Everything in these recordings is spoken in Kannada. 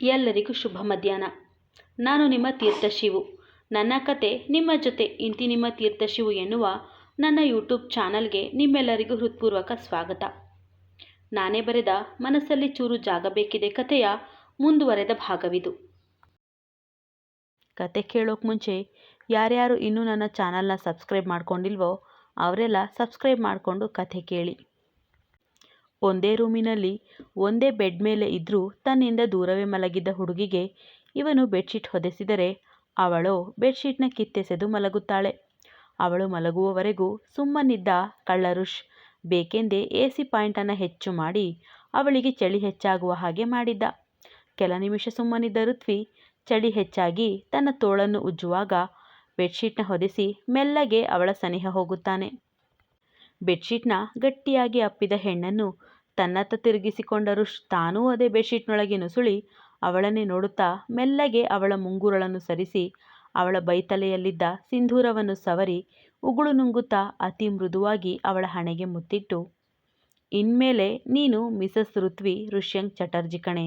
ಎಲ್ಲರಿಗೂ ಶುಭ ಮಧ್ಯಾಹ್ನ. ನಾನು ನಿಮ್ಮ ತೀರ್ಥಶಿವು ನನ್ನ ಕತೆ ನಿಮ್ಮ ಜೊತೆ ಇಂತಿ ನಿಮ್ಮ ತೀರ್ಥಶಿವು ಎನ್ನುವ ನನ್ನ ಯೂಟ್ಯೂಬ್ ಚಾನಲ್ಗೆ ನಿಮ್ಮೆಲ್ಲರಿಗೂ ಹೃತ್ಪೂರ್ವಕ ಸ್ವಾಗತ. ನಾನೇ ಬರೆದ ಮನಸ್ಸಲ್ಲಿ ಚೂರು ಜಾಗ ಬೇಕಿದೆ ಕಥೆಯ ಮುಂದುವರೆದ ಭಾಗವಿದು. ಕತೆ ಕೇಳೋಕೆ ಮುಂಚೆ ಯಾರ್ಯಾರು ಇನ್ನೂ ನನ್ನ ಚಾನಲ್ನ ಸಬ್ಸ್ಕ್ರೈಬ್ ಮಾಡ್ಕೊಂಡಿಲ್ವೋ, ಅವರೆಲ್ಲ ಸಬ್ಸ್ಕ್ರೈಬ್ ಮಾಡಿಕೊಂಡು ಕಥೆ ಕೇಳಿ. ಒಂದೇ ರೂಮಿನಲ್ಲಿ ಒಂದೇ ಬೆಡ್ ಮೇಲೆ ಇದ್ರೂ ತನ್ನಿಂದ ದೂರವೇ ಮಲಗಿದ್ದ ಹುಡುಗಿಗೆ ಇವನು ಬೆಡ್ಶೀಟ್ ಹೊದೆಸಿದರೆ ಅವಳು ಬೆಡ್ಶೀಟ್ನ ಕಿತ್ತೆಸೆದು ಮಲಗುತ್ತಾಳೆ. ಅವಳು ಮಲಗುವವರೆಗೂ ಸುಮ್ಮನಿದ್ದ ಕಳ್ಳರುಷ್ ಬೇಕೆಂದೇ ಎ ಸಿ ಪಾಯಿಂಟನ್ನು ಹೆಚ್ಚು ಮಾಡಿ ಅವಳಿಗೆ ಚಳಿ ಹೆಚ್ಚಾಗುವ ಹಾಗೆ ಮಾಡಿದ್ದ. ಕೆಲ ನಿಮಿಷ ಸುಮ್ಮನಿದ್ದ ಋತ್ವಿ ಚಳಿ ಹೆಚ್ಚಾಗಿ ತನ್ನ ತೋಳನ್ನು ಉಜ್ಜುವಾಗ ಬೆಡ್ಶೀಟ್ನ ಹೊದೆಸಿ ಮೆಲ್ಲಗೆ ಅವಳ ಸನಿಹ ಹೋಗುತ್ತಾನೆ. ಬೆಡ್ಶೀಟ್ನ ಗಟ್ಟಿಯಾಗಿ ಅಪ್ಪಿದ ಹೆಣ್ಣನ್ನು ತನ್ನತ್ತ ತಿರುಗಿಸಿಕೊಂಡರು ತಾನೂ ಅದೇ ಬೆಡ್ಶೀಟ್ನೊಳಗೆ ನುಸುಳಿ ಅವಳನ್ನೇ ನೋಡುತ್ತಾ ಮೆಲ್ಲಗೆ ಅವಳ ಮುಂಗುರಳನ್ನು ಸರಿಸಿ ಅವಳ ಬೈತಲೆಯಲ್ಲಿದ್ದ ಸಿಂಧೂರವನ್ನು ಸವರಿ ಉಗುಳು ನುಂಗುತ್ತಾ ಅತಿ ಮೃದುವಾಗಿ ಅವಳ ಹಣೆಗೆ ಮುತ್ತಿಟ್ಟು, ಇನ್ಮೇಲೆ ನೀನು ಮಿಸಸ್ ಋತ್ವಿ ಋಷ್ಯಂಕ್ ಚಟರ್ಜಿ ಕಣೆ,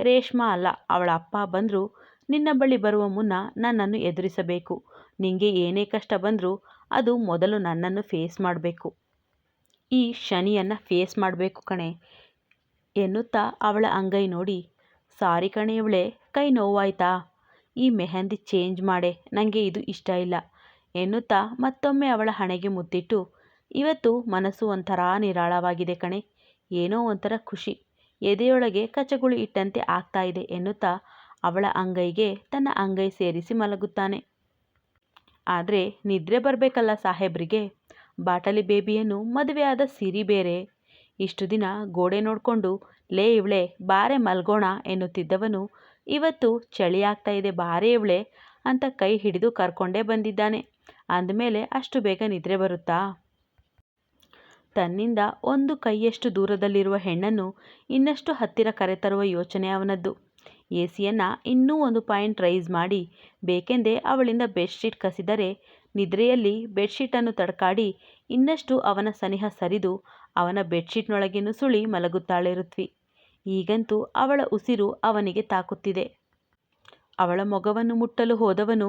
ರೇಷ್ಮಾ ಅಲ್ಲ, ಅವಳ ಅಪ್ಪ ಬಂದರೂ ನಿನ್ನ ಬಳಿ ಬರುವ ಮುನ್ನ ನನ್ನನ್ನು ಎದುರಿಸಬೇಕು, ನಿಂಗೆ ಏನೇ ಕಷ್ಟ ಬಂದರೂ ಅದು ಮೊದಲು ನನ್ನನ್ನು ಫೇಸ್ ಮಾಡಬೇಕು. ಈ ಶನಿಯನ್ನು ಫೇಸ್ ಮಾಡಬೇಕು ಕಣೆ, ಎನ್ನುತ್ತಾ ಅವಳ ಅಂಗೈ ನೋಡಿ. ಸಾರಿ ಕಣೆ ಇವಳೆ, ಕೈ ನೋವಾಯ್ತಾ? ಈ ಮೆಹಂದಿ ಚೇಂಜ್ ಮಾಡೆ ನನಗೆ ಇದು ಇಷ್ಟ ಇಲ್ಲ, ಎನ್ನುತ್ತಾ ಮತ್ತೊಮ್ಮೆ ಅವಳ ಹಣೆಗೆ ಮುತ್ತಿಟ್ಟು ಇವತ್ತು ಮನಸ್ಸು ಒಂಥರ ನಿರಾಳವಾಗಿದೆ ಕಣೆ, ಏನೋ ಒಂಥರ ಖುಷಿ, ಎದೆಯೊಳಗೆ ಕಚಗುಳಿ ಇಟ್ಟಂತೆ ಆಗ್ತಾ ಇದೆ, ಎನ್ನುತ್ತಾ ಅವಳ ಅಂಗೈಗೆ ತನ್ನ ಅಂಗೈ ಸೇರಿಸಿ ಮಲಗುತ್ತಾನೆ. ಆದರೆ ನಿದ್ರೆ ಬರಬೇಕಲ್ಲ ಸಾಹೇಬ್ರಿಗೆ ಬಾಟಲಿ ಬೇಬಿಯನ್ನು ಮದುವೆಯಾದ ಸಿರಿ ಬೇರೆ. ಇಷ್ಟು ದಿನ ಗೋಡೆ ನೋಡಿಕೊಂಡು, ಲೇ ಇವಳೆ, ಬಾರೆ ಮಲ್ಗೋಣ ಎನ್ನುತ್ತಿದ್ದವನು, ಇವತ್ತು ಚಳಿ ಆಗ್ತಾ ಇದೆ ಬಾರೆ ಇವಳೆ ಅಂತ ಕೈ ಹಿಡಿದು ಕರ್ಕೊಂಡೇ ಬಂದಿದ್ದಾನೆ. ಅಂದಮೇಲೆ ಅಷ್ಟು ಬೇಗ ನಿದ್ರೆ ಬರುತ್ತಾ? ತನ್ನಿಂದ ಒಂದು ಕೈಯಷ್ಟು ದೂರದಲ್ಲಿರುವ ಹೆಣ್ಣನ್ನು ಇನ್ನಷ್ಟು ಹತ್ತಿರ ಕರೆತರುವ ಯೋಚನೆ ಅವನದ್ದು. ಎ ಸಿಯನ್ನು ಇನ್ನೂ ಒಂದು ಪಾಯಿಂಟ್ ರೈಸ್ ಮಾಡಿ, ಬೇಕೆಂದೇ ಅವಳಿಂದ ಬೆಡ್ಶೀಟ್ ಕಸಿದರೆ ನಿದ್ರೆಯಲ್ಲಿ ಬೆಡ್ಶೀಟನ್ನು ತಡಕಾಡಿ ಇನ್ನಷ್ಟು ಅವನ ಸನಿಹ ಸರಿದು ಅವನ ಬೆಡ್ಶೀಟ್ನೊಳಗೆ ನುಸುಳಿ ಮಲಗುತ್ತಾಳೆ ಋತ್ವಿ ಈಗಂತೂ ಅವಳ ಉಸಿರು ಅವನಿಗೆ ತಾಕುತ್ತಿದೆ. ಅವಳ ಮೊಗವನ್ನು ಮುಟ್ಟಲು ಹೋದವನು,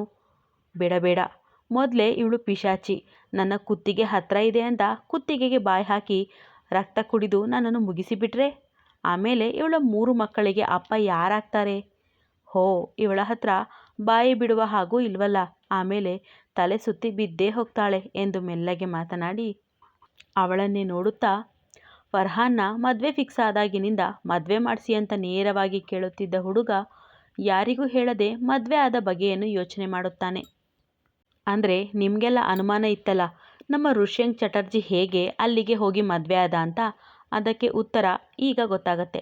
ಬೇಡಬೇಡ, ಮೊದಲೇ ಇವಳು ಪಿಶಾಚಿ, ನನ್ನ ಕುತ್ತಿಗೆ ಹತ್ರ ಇದೆ ಅಂತ ಕುತ್ತಿಗೆಗೆ ಬಾಯಿ ಹಾಕಿ ರಕ್ತ ಕುಡಿದು ನನ್ನನ್ನು ಮುಗಿಸಿಬಿಟ್ರೆ? ಆಮೇಲೆ ಇವಳ ಮೂರು ಮಕ್ಕಳಿಗೆ ಅಪ್ಪ ಯಾರಾಗ್ತಾರೆ? ಹೋ, ಇವಳ ಹತ್ರ ಬಾಯಿ ಬಿಡುವ ಹಾಗೂ ಇಲ್ವಲ್ಲ, ಆಮೇಲೆ ತಲೆ ಸುತ್ತಿ ಬಿದ್ದೇ ಹೋಗ್ತಾಳೆ ಎಂದು ಮೆಲ್ಲಗೆ ಮಾತನಾಡಿ, ಅವಳನ್ನೇ ನೋಡುತ್ತಾ? ಫರ್ಹಾನ್ನ ಮದುವೆ ಫಿಕ್ಸ್ ಆದಾಗಿನಿಂದ ಮದುವೆ ಮಾಡಿಸಿ ಅಂತ ನೇರವಾಗಿ ಕೇಳುತ್ತಿದ್ದ ಹುಡುಗ ಯಾರಿಗೂ ಹೇಳದೆ ಮದುವೆ ಆದ ಬಗೆಯನ್ನು ಯೋಚನೆ ಮಾಡುತ್ತಾನೆ. ಅಂದರೆ ನಿಮಗೆಲ್ಲ ಅನುಮಾನ ಇತ್ತಲ್ಲ, ನಮ್ಮ ಋಷ್ಯಂಗ್ ಚಟರ್ಜಿ ಹೇಗೆ ಅಲ್ಲಿಗೆ ಹೋಗಿ ಮದುವೆ ಆದ ಅಂತ? ಅದಕ್ಕೆ ಉತ್ತರ ಈಗ ಗೊತ್ತಾಗತ್ತೆ.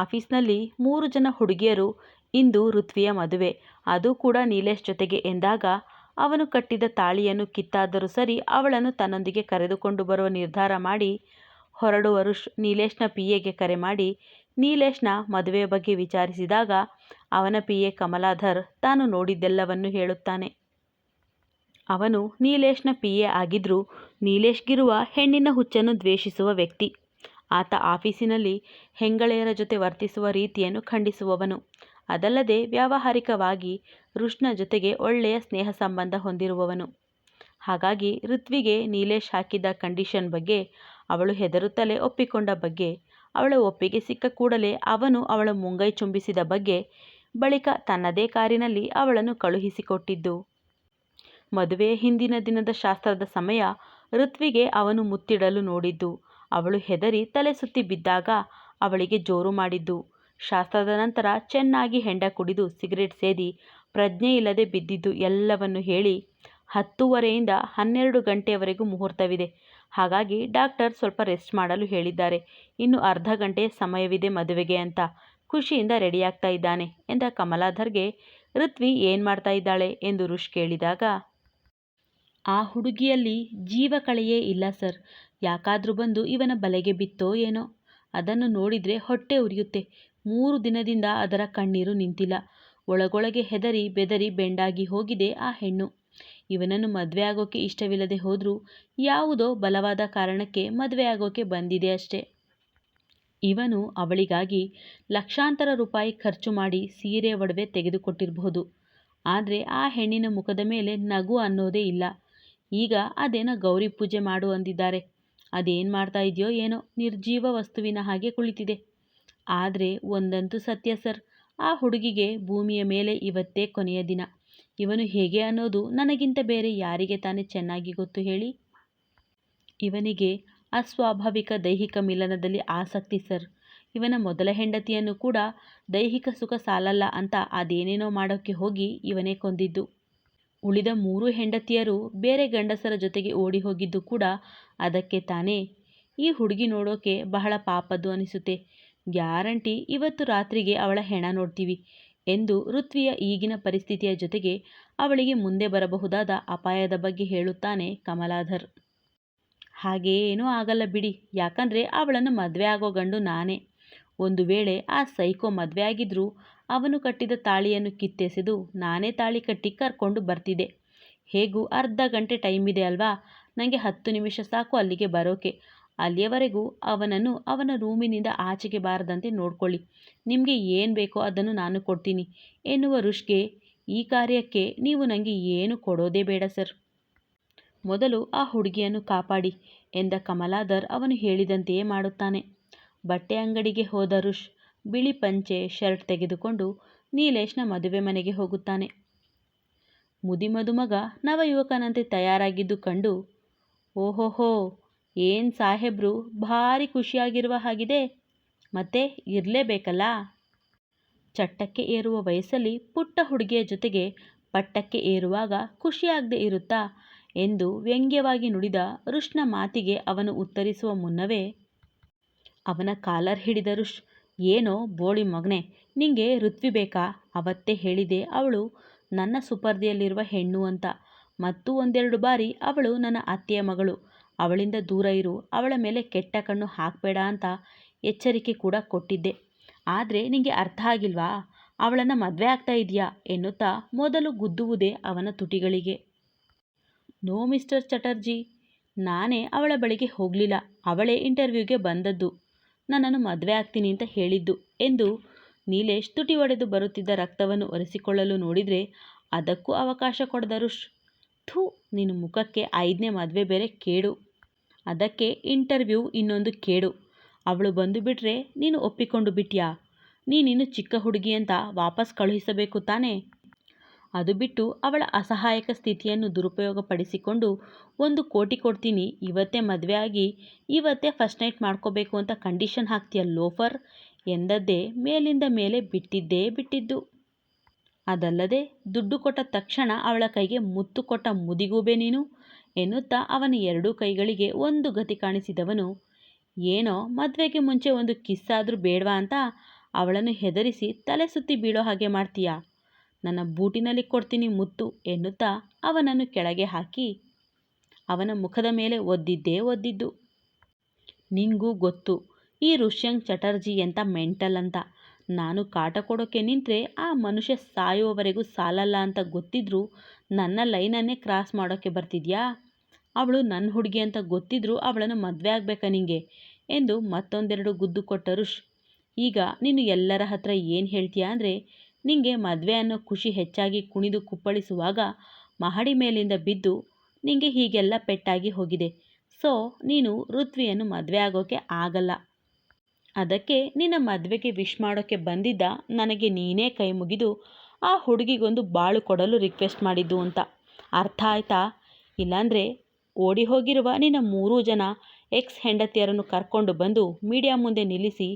ಆಫೀಸ್ನಲ್ಲಿ ಮೂರು ಜನ ಹುಡುಗಿಯರು, ಇಂದು ಋತ್ವಿಯ ಮದುವೆ, ಅದು ಕೂಡ ನೀಲೇಶ್ ಜೊತೆಗೆ ಎಂದಾಗ ಅವನು ಕಟ್ಟಿದ ತಾಳಿಯನ್ನು ಕಿತ್ತಾದರೂ ಸರಿ ಅವಳನ್ನು ತನ್ನೊಂದಿಗೆ ಕರೆದುಕೊಂಡು ಬರುವ ನಿರ್ಧಾರ ಮಾಡಿ, ಹೊರಡುವರು ನೀಲೇಶ್ನ ಪಿ ಎಗೆ ಕರೆ ಮಾಡಿ, ನೀಲೇಶ್ನ ಮದುವೆಯ ಬಗ್ಗೆ ವಿಚಾರಿಸಿದಾಗ ಅವನ ಪಿ ಎ ಕಮಲಾಧರ್ ತಾನು ನೋಡಿದ್ದೆಲ್ಲವನ್ನು ಹೇಳುತ್ತಾನೆ. ಅವನು ನೀಲೇಶ್ನ ಪಿ ಎ ಆಗಿದ್ರೂ ನೀಲೇಶ್ಗಿರುವ ಹೆಣ್ಣಿನ ಹುಚ್ಚನ್ನು ದ್ವೇಷಿಸುವ ವ್ಯಕ್ತಿ. ಆತ ಆಫೀಸಿನಲ್ಲಿ ಹೆಂಗಳೆಯರ ಜೊತೆ ವರ್ತಿಸುವ ರೀತಿಯನ್ನು ಖಂಡಿಸುವವನು. ಅದಲ್ಲದೆ ವ್ಯಾವಹಾರಿಕವಾಗಿ ಋಷ್ನ ಜೊತೆಗೆ ಒಳ್ಳೆಯ ಸ್ನೇಹ ಸಂಬಂಧ ಹೊಂದಿರುವವನು. ಹಾಗಾಗಿ ಋತ್ವಿಗೆ ನೀಲೇಶ್ ಹಾಕಿದ್ದ ಕಂಡೀಷನ್ ಬಗ್ಗೆ, ಅವಳು ಹೆದರುತ್ತಲೇ ಒಪ್ಪಿಕೊಂಡ ಬಗ್ಗೆ, ಅವಳ ಒಪ್ಪಿಗೆ ಸಿಕ್ಕ ಕೂಡಲೇ ಅವನು ಅವಳ ಮುಂಗೈ ಚುಂಬಿಸಿದ ಬಗ್ಗೆ, ಬಳಿಕ ತನ್ನದೇ ಕಾರಿನಲ್ಲಿ ಅವಳನ್ನು ಕಳುಹಿಸಿಕೊಟ್ಟಿದ್ದು. ಮದುವೆ ಹಿಂದಿನ ದಿನದ ಶಾಸ್ತ್ರದ ಸಮಯ ಋತ್ವಿಗೆ ಅವನು ಮುತ್ತಿಡಲು ನೋಡಿದ್ದು, ಅವಳು ಹೆದರಿ ತಲೆ ಸುತ್ತಿ ಬಿದ್ದಾಗ ಅವಳಿಗೆ ಜೋರು ಮಾಡಿದ್ದು. ಶಾಸ್ತ್ರದ ನಂತರ ಚೆನ್ನಾಗಿ ಹೆಂಡ ಕುಡಿದು ಸಿಗರೇಟ್ ಸೇದಿ ಪ್ರಜ್ಞೆ ಇಲ್ಲದೆ ಬಿದ್ದಿದ್ದು ಎಲ್ಲವನ್ನು ಹೇಳಿ ಹತ್ತೂವರೆಯಿಂದ ಹನ್ನೆರಡು ಗಂಟೆಯವರೆಗೂ ಮುಹೂರ್ತವಿದೆ. ಹಾಗಾಗಿ ಡಾಕ್ಟರ್ ಸ್ವಲ್ಪ ರೆಸ್ಟ್ ಮಾಡಲು ಹೇಳಿದ್ದಾರೆ. ಇನ್ನು ಅರ್ಧ ಗಂಟೆ ಸಮಯವಿದೆ ಮದುವೆಗೆ ಅಂತ ಖುಷಿಯಿಂದ ರೆಡಿಯಾಗ್ತಾ ಇದ್ದಾನೆ ಎಂದ ಕಮಲಾಧರ್ಗೆ, ಋತ್ವಿ ಏನು ಮಾಡ್ತಾ ಇದ್ದಾಳೆ? ಎಂದು ಋಷ್ ಕೇಳಿದಾಗ, ಆ ಹುಡುಗಿಯಲ್ಲಿ ಜೀವ ಕಳೆಯೇ ಇಲ್ಲ ಸರ್. ಯಾಕಾದರೂ ಬಂದು ಇವನ ಬಲೆಗೆ ಬಿತ್ತೋ ಏನೋ. ಅದನ್ನು ನೋಡಿದರೆ ಹೊಟ್ಟೆ ಉರಿಯುತ್ತೆ. ಮೂರು ದಿನದಿಂದ ಅದರ ಕಣ್ಣೀರು ನಿಂತಿಲ್ಲ. ಒಳಗೊಳಗೆ ಹೆದರಿ ಬೆದರಿ ಬೆಂಡಾಗಿ ಹೋಗಿದೆ ಆ ಹೆಣ್ಣು. ಇವನನ್ನು ಮದುವೆ ಆಗೋಕೆ ಇಷ್ಟವಿಲ್ಲದೆ ಹೋದರೂ ಯಾವುದೋ ಬಲವಾದ ಕಾರಣಕ್ಕೆ ಮದುವೆ ಆಗೋಕೆ ಬಂದಿದೆ ಅಷ್ಟೆ. ಇವನು ಅವಳಿಗಾಗಿ ಲಕ್ಷಾಂತರ ರೂಪಾಯಿ ಖರ್ಚು ಮಾಡಿ ಸೀರೆ ಒಡವೆ ತೆಗೆದುಕೊಟ್ಟಿರಬಹುದು. ಆದರೆ ಆ ಹೆಣ್ಣಿನ ಮುಖದ ಮೇಲೆ ನಗು ಅನ್ನೋದೇ ಇಲ್ಲ. ಈಗ ಅದೇನೋ ಗೌರಿ ಪೂಜೆ ಮಾಡು ಅಂದಿದ್ದಾರೆ. ಅದೇನು ಮಾಡ್ತಾ ಇದೆಯೋ ಏನೋ ನಿರ್ಜೀವ ವಸ್ತುವಿನ ಹಾಗೆ ಕುಳಿತಿದೆ. ಆದರೆ ಒಂದಂತೂ ಸತ್ಯ ಸರ್. ಆ ಹುಡುಗಿಗೆ ಭೂಮಿಯ ಮೇಲೆ ಇವತ್ತೇ ಕೊನೆಯ ದಿನ. ಇವನು ಹೇಗೆ ಅನ್ನೋದು ನನಗಿಂತ ಬೇರೆ ಯಾರಿಗೆ ತಾನೇ ಚೆನ್ನಾಗಿ ಗೊತ್ತು ಹೇಳಿ? ಇವನಿಗೆ ಅಸ್ವಾಭಾವಿಕ ದೈಹಿಕ ಮಿಲನದಲ್ಲಿ ಆಸಕ್ತಿ ಸರ್. ಇವನ ಮೊದಲ ಹೆಂಡತಿಯನ್ನು ಕೂಡ ದೈಹಿಕ ಸುಖ ಸಾಲಲ್ಲ ಅಂತ ಅದೇನೇನೋ ಮಾಡೋಕ್ಕೆ ಹೋಗಿ ಇವನೇ ಕೊಂದಿದ್ದು. ಉಳಿದ ಮೂರು ಹೆಂಡತಿಯರು ಬೇರೆ ಗಂಡಸರ ಜೊತೆಗೆ ಓಡಿ ಹೋಗಿದ್ದು ಕೂಡ ಅದಕ್ಕೆ ತಾನೇ. ಈ ಹುಡುಗಿ ನೋಡೋಕೆ ಬಹಳ ಪಾಪದ್ದು ಅನಿಸುತ್ತೆ. ಗ್ಯಾರಂಟಿ ಇವತ್ತು ರಾತ್ರಿಗೆ ಅವಳ ಹೆಣ ನೋಡ್ತೀವಿ ಎಂದು ಋತ್ವಿಯ ಈಗಿನ ಪರಿಸ್ಥಿತಿಯ ಜೊತೆಗೆ ಅವಳಿಗೆ ಮುಂದೆ ಬರಬಹುದಾದ ಅಪಾಯದ ಬಗ್ಗೆ ಹೇಳುತ್ತಾನೆ ಕಮಲಾಧರ್. ಹಾಗೇನೂ ಆಗಲ್ಲ ಬಿಡಿ, ಯಾಕಂದರೆ ಅವಳನ್ನು ಮದುವೆ ಆಗೋ ಗಂಡು ನಾನೇ. ಒಂದು ವೇಳೆ ಆ ಸೈಕೋ ಮದುವೆ ಆಗಿದ್ರೂ ಅವನು ಕಟ್ಟಿದ ತಾಳಿಯನ್ನು ಕಿತ್ತೆಸೆದು ನಾನೇ ತಾಳಿ ಕಟ್ಟಿ ಕರ್ಕೊಂಡು ಬರ್ತಿದ್ದೆ. ಹೇಗೂ ಅರ್ಧ ಗಂಟೆ ಟೈಮ್ ಇದೆ ಅಲ್ವಾ? ನನಗೆ ಹತ್ತು ನಿಮಿಷ ಸಾಕು ಅಲ್ಲಿಗೆ ಬರೋಕೆ. ಅಲ್ಲಿಯವರೆಗೂ ಅವನನ್ನು ಅವನ ರೂಮಿನಿಂದ ಆಚೆಗೆ ಬಾರದಂತೆ ನೋಡ್ಕೊಳ್ಳಿ. ನಿಮಗೆ ಏನು ಬೇಕೋ ಅದನ್ನು ನಾನು ಕೊಡ್ತೀನಿ ಎನ್ನುವ ರುಷ್ಗೆ, ಈ ಕಾರ್ಯಕ್ಕೆ ನೀವು ನನಗೆ ಏನು ಕೊಡೋದೇ ಬೇಡ ಸರ್. ಮೊದಲು ಆ ಹುಡುಗಿಯನ್ನು ಕಾಪಾಡಿ ಎಂದ ಕಮಲಾಧರ್ ಅವನು ಹೇಳಿದಂತೆಯೇ ಮಾಡುತ್ತಾನೆ. ಬಟ್ಟೆ ಅಂಗಡಿಗೆ ಹೋದ ರುಷ್ ಬಿಳಿ ಪಂಚೆ, ಶರ್ಟ್ ತೆಗೆದುಕೊಂಡು ನೀಲೇಶ್ನ ಮದುವೆ ಮನೆಗೆ ಹೋಗುತ್ತಾನೆ. ಮುದಿ ಮದುಮಗ ನವಯುವಕನಂತೆ ತಯಾರಾಗಿದ್ದು ಕಂಡು, ಓಹೋಹೋ ಏನು ಸಾಹೇಬ್ರು, ಭಾರಿ ಖುಷಿಯಾಗಿರುವ ಹಾಗಿದೆ. ಮತ್ತೆ ಇರಲೇಬೇಕಲ್ಲ? ಚಟ್ಟಕ್ಕೆ ಏರುವ ವಯಸ್ಸಲ್ಲಿ ಪುಟ್ಟ ಹುಡುಗಿಯ ಜೊತೆಗೆ ಪಟ್ಟಕ್ಕೆ ಏರುವಾಗ ಖುಷಿಯಾಗದೆ ಇರುತ್ತಾ? ಎಂದು ವ್ಯಂಗ್ಯವಾಗಿ ನುಡಿದ ರುಷ್ನ ಮಾತಿಗೆ ಅವನು ಉತ್ತರಿಸುವ ಮುನ್ನವೇ, ಅವನ ಕಾಲರ್ ಹಿಡಿದ ರುಷ್, ಏನೋ ಬೋಳಿ ಮಗನೆ, ನಿಂಗೆ ಋತ್ವಿ ಬೇಕಾ? ಅವತ್ತೇ ಹೇಳಿದೆ ಅವಳು ನನ್ನ ಸುಪರ್ದಿಯಲ್ಲಿರುವ ಹೆಣ್ಣು ಅಂತ. ಮತ್ತು ಒಂದೆರಡು ಬಾರಿ ಅವಳು ನನ್ನ ಅತ್ತೆಯ ಮಗಳು. ಅವಳಿಂದ ದೂರ ಇರು, ಅವಳ ಮೇಲೆ ಕೆಟ್ಟ ಕಣ್ಣು ಹಾಕಬೇಡ ಅಂತ ಎಚ್ಚರಿಕೆ ಕೂಡ ಕೊಟ್ಟಿದ್ದೆ. ಆದರೆ ನಿಮಗೆ ಅರ್ಥ ಆಗಿಲ್ವಾ? ಅವಳನ್ನು ಮದುವೆ ಆಗ್ತಾ ಇದೆಯಾ? ಎನ್ನುತ್ತಾ ಮೊದಲು ಗುದ್ದುವುದೇ ಅವನ ತುಟಿಗಳಿಗೆ. ನೋ ಮಿಸ್ಟರ್ ಚಟರ್ಜಿ, ನಾನೇ ಅವಳ ಬಳಿಗೆ ಹೋಗಲಿಲ್ಲ. ಅವಳೇ ಇಂಟರ್ವ್ಯೂಗೆ ಬಂದದ್ದು. ನನ್ನನ್ನು ಮದುವೆ ಆಗ್ತೀನಿ ಅಂತ ಹೇಳಿದ್ದು ಎಂದು ನೀಲೇಶ್ ತುಟಿ ಒಡೆದು ಬರುತ್ತಿದ್ದ ರಕ್ತವನ್ನು ಒರೆಸಿಕೊಳ್ಳಲು ನೋಡಿದರೆ ಅದಕ್ಕೂ ಅವಕಾಶ ಕೊಡದರು ಥೂ, ನಿನ್ನ ಮುಖಕ್ಕೆ ಐದನೇ ಮದುವೆ ಬೇರೆ ಕೇಡು. ಅದಕ್ಕೆ ಇಂಟರ್ವ್ಯೂ ಇನ್ನೊಂದು ಕೇಡು. ಅವಳು ಬಂದು ಬಿಟ್ರೆ ನೀನು ಒಪ್ಪಿಕೊಂಡು ಬಿಟ್ಯಾ? ನೀನಿನ್ನು ಚಿಕ್ಕ ಹುಡುಗಿ ಅಂತ ವಾಪಸ್ ಕಳುಹಿಸಬೇಕು ತಾನೇ? ಅದು ಬಿಟ್ಟು ಅವಳ ಅಸಹಾಯಕ ಸ್ಥಿತಿಯನ್ನು ದುರುಪಯೋಗಪಡಿಸಿಕೊಂಡು ಒಂದು ಕೋಟಿ ಕೊಡ್ತೀನಿ, ಇವತ್ತೇ ಮದುವೆ ಆಗಿ, ಇವತ್ತೇ ಫಸ್ಟ್ ನೈಟ್ ಮಾಡ್ಕೋಬೇಕು ಅಂತ ಕಂಡೀಷನ್ ಹಾಕ್ತೀಯ ಲೋಫರ್? ಎಂದದ್ದೇ ಮೇಲಿಂದ ಮೇಲೆ ಬಿಟ್ಟಿದ್ದೇ ಬಿಟ್ಟಿದ್ದು. ಅದಲ್ಲದೆ ದುಡ್ಡು ಕೊಟ್ಟ ತಕ್ಷಣ ಅವಳ ಕೈಗೆ ಮುತ್ತು ಕೊಟ್ಟ ಮುದಿಗೂಬೆ ನೀನು? ಎನ್ನುತ್ತಾ ಅವನ ಎರಡೂ ಕೈಗಳಿಗೆ ಒಂದು ಗತಿ ಕಾಣಿಸಿದವನು, ಏನೋ ಮದುವೆಗೆ ಮುಂಚೆ ಒಂದು ಕಿಸ್ಸಾದರೂ ಬೇಡವಾ ಅಂತ ಅವಳನ್ನು ಹೆದರಿಸಿ ತಲೆ ಸುತ್ತಿ ಬೀಳೋ ಹಾಗೆ ಮಾಡ್ತೀಯಾ? ನನ್ನ ಬೂಟಿನಲ್ಲಿ ಕೊಡ್ತೀನಿ ಮುತ್ತು ಎನ್ನುತ್ತಾ ಅವನನ್ನು ಕೆಳಗೆ ಹಾಕಿ ಅವನ ಮುಖದ ಮೇಲೆ ಒದ್ದಿದ್ದೇ ಒದ್ದಿದ್ದು. ನಿಂಗೂ ಗೊತ್ತು, ಈ ಋಷ್ಯಂಗ್ ಚಟರ್ಜಿ ಎಂತ ಮೆಂಟಲ್ ಅಂತ. ನಾನು ಕಾಟ ಕೊಡೋಕ್ಕೆ ನಿಂತರೆ ಆ ಮನುಷ್ಯ ಸಾಯುವವರೆಗೂ ಸಾಲಲ್ಲ ಅಂತ ಗೊತ್ತಿದ್ರೂ ನನ್ನ ಲೈನನ್ನೇ ಕ್ರಾಸ್ ಮಾಡೋಕ್ಕೆ ಬರ್ತಿದ್ಯಾ? ಅವಳು ನನ್ನ ಹುಡುಗಿ ಅಂತ ಗೊತ್ತಿದ್ರೂ ಅವಳನ್ನು ಮದುವೆ ಆಗಬೇಕಾ ನಿಂಗೆ? ಎಂದು ಮತ್ತೊಂದೆರಡು ಗುದ್ದು ಕೊಟ್ಟ ರುಷ್. ಈಗ ನೀನು ಎಲ್ಲರ ಹತ್ರ ಏನು ಹೇಳ್ತೀಯಾ ಅಂದರೆ, ನಿಂಗೆ ಮದುವೆ ಅನ್ನೋ ಖುಷಿ ಹೆಚ್ಚಾಗಿ ಕುಣಿದು ಕುಪ್ಪಳಿಸುವಾಗ ಮಹಡಿ ಮೇಲಿಂದ ಬಿದ್ದು ನಿಂಗೆ ಹೀಗೆಲ್ಲ ಪೆಟ್ಟಾಗಿ ಹೋಗಿದೆ. ಸೊ, ನೀನು ಋತ್ವಿಯನ್ನು ಮದುವೆ ಆಗೋಕೆ ಆಗಲ್ಲ. ಅದಕ್ಕೆ ನಿನ್ನ ಮದುವೆಗೆ ವಿಶ್ ಮಾಡೋಕ್ಕೆ ಬಂದಿದ್ದ ನನಗೆ ನೀನೇ ಕೈ ಮುಗಿದು ಆ ಹುಡುಗಿಗೊಂದು ಬಾಳು ಕೊಡಲು ರಿಕ್ವೆಸ್ಟ್ ಮಾಡಿದ್ದು ಅಂತ. ಅರ್ಥ ಆಯ್ತಾ? ಇಲ್ಲಾಂದರೆ ಓಡಿ ಹೋಗಿರುವ ನಿನ್ನ ಮೂರೂ ಜನ ಎಕ್ಸ್ ಹೆಂಡತಿಯರನ್ನು ಕರ್ಕೊಂಡು ಬಂದು ಮೀಡಿಯಾ ಮುಂದೆ ನಿಲ್ಲಿಸಿ,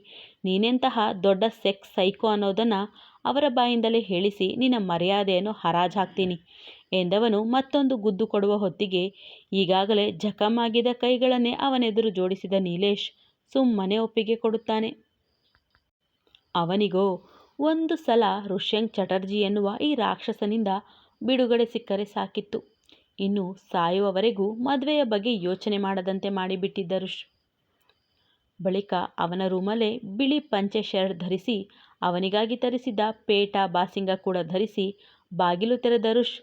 ನೀನೆಂತಹ ದೊಡ್ಡ ಸೆಕ್ಸ್ ಸೈಕೋ ಅನ್ನೋದನ್ನು ಅವರ ಬಾಯಿಂದಲೇ ಹೇಳಿಸಿ ನಿನ್ನ ಮರ್ಯಾದೆಯನ್ನು ಹರಾಜು ಹಾಕ್ತೀನಿ ಎಂದವನು ಮತ್ತೊಂದು ಗುದ್ದು ಕೊಡುವ ಹೊತ್ತಿಗೆ ಈಗಾಗಲೇ ಜಖಮಾಗಿದ್ದ ಕೈಗಳನ್ನೇ ಅವನೆದುರು ಜೋಡಿಸಿದ ನೀಲೇಶ್ ಸುಮ್ಮನೆ ಒಪ್ಪಿಗೆ ಕೊಡುತ್ತಾನೆ. ಅವನಿಗೋ, ಒಂದು ಸಲ ರುಷ್ಯಂಗ್ ಚಟರ್ಜಿ ಎನ್ನುವ ಈ ರಾಕ್ಷಸನಿಂದ ಬಿಡುಗಡೆ ಸಿಕ್ಕರೆ ಸಾಕಿತ್ತು. ಇನ್ನು ಸಾಯುವವರೆಗೂ ಮದುವೆಯ ಬಗ್ಗೆ ಯೋಚನೆ ಮಾಡದಂತೆ ಮಾಡಿಬಿಟ್ಟಿದ್ದರು ಬಳಿಕ ಅವನ ರೂಮಲ್ಲೇ ಬಿಳಿ ಪಂಚೆ ಶರ್ಟ್ ಧರಿಸಿ ಅವನಿಗಾಗಿ ತರಿಸಿದ್ದ ಪೇಟ ಬಾಸಿಂಗ ಕೂಡ ಧರಿಸಿ ಬಾಗಿಲು ತೆರೆದರುಷ್ ಋಷ್,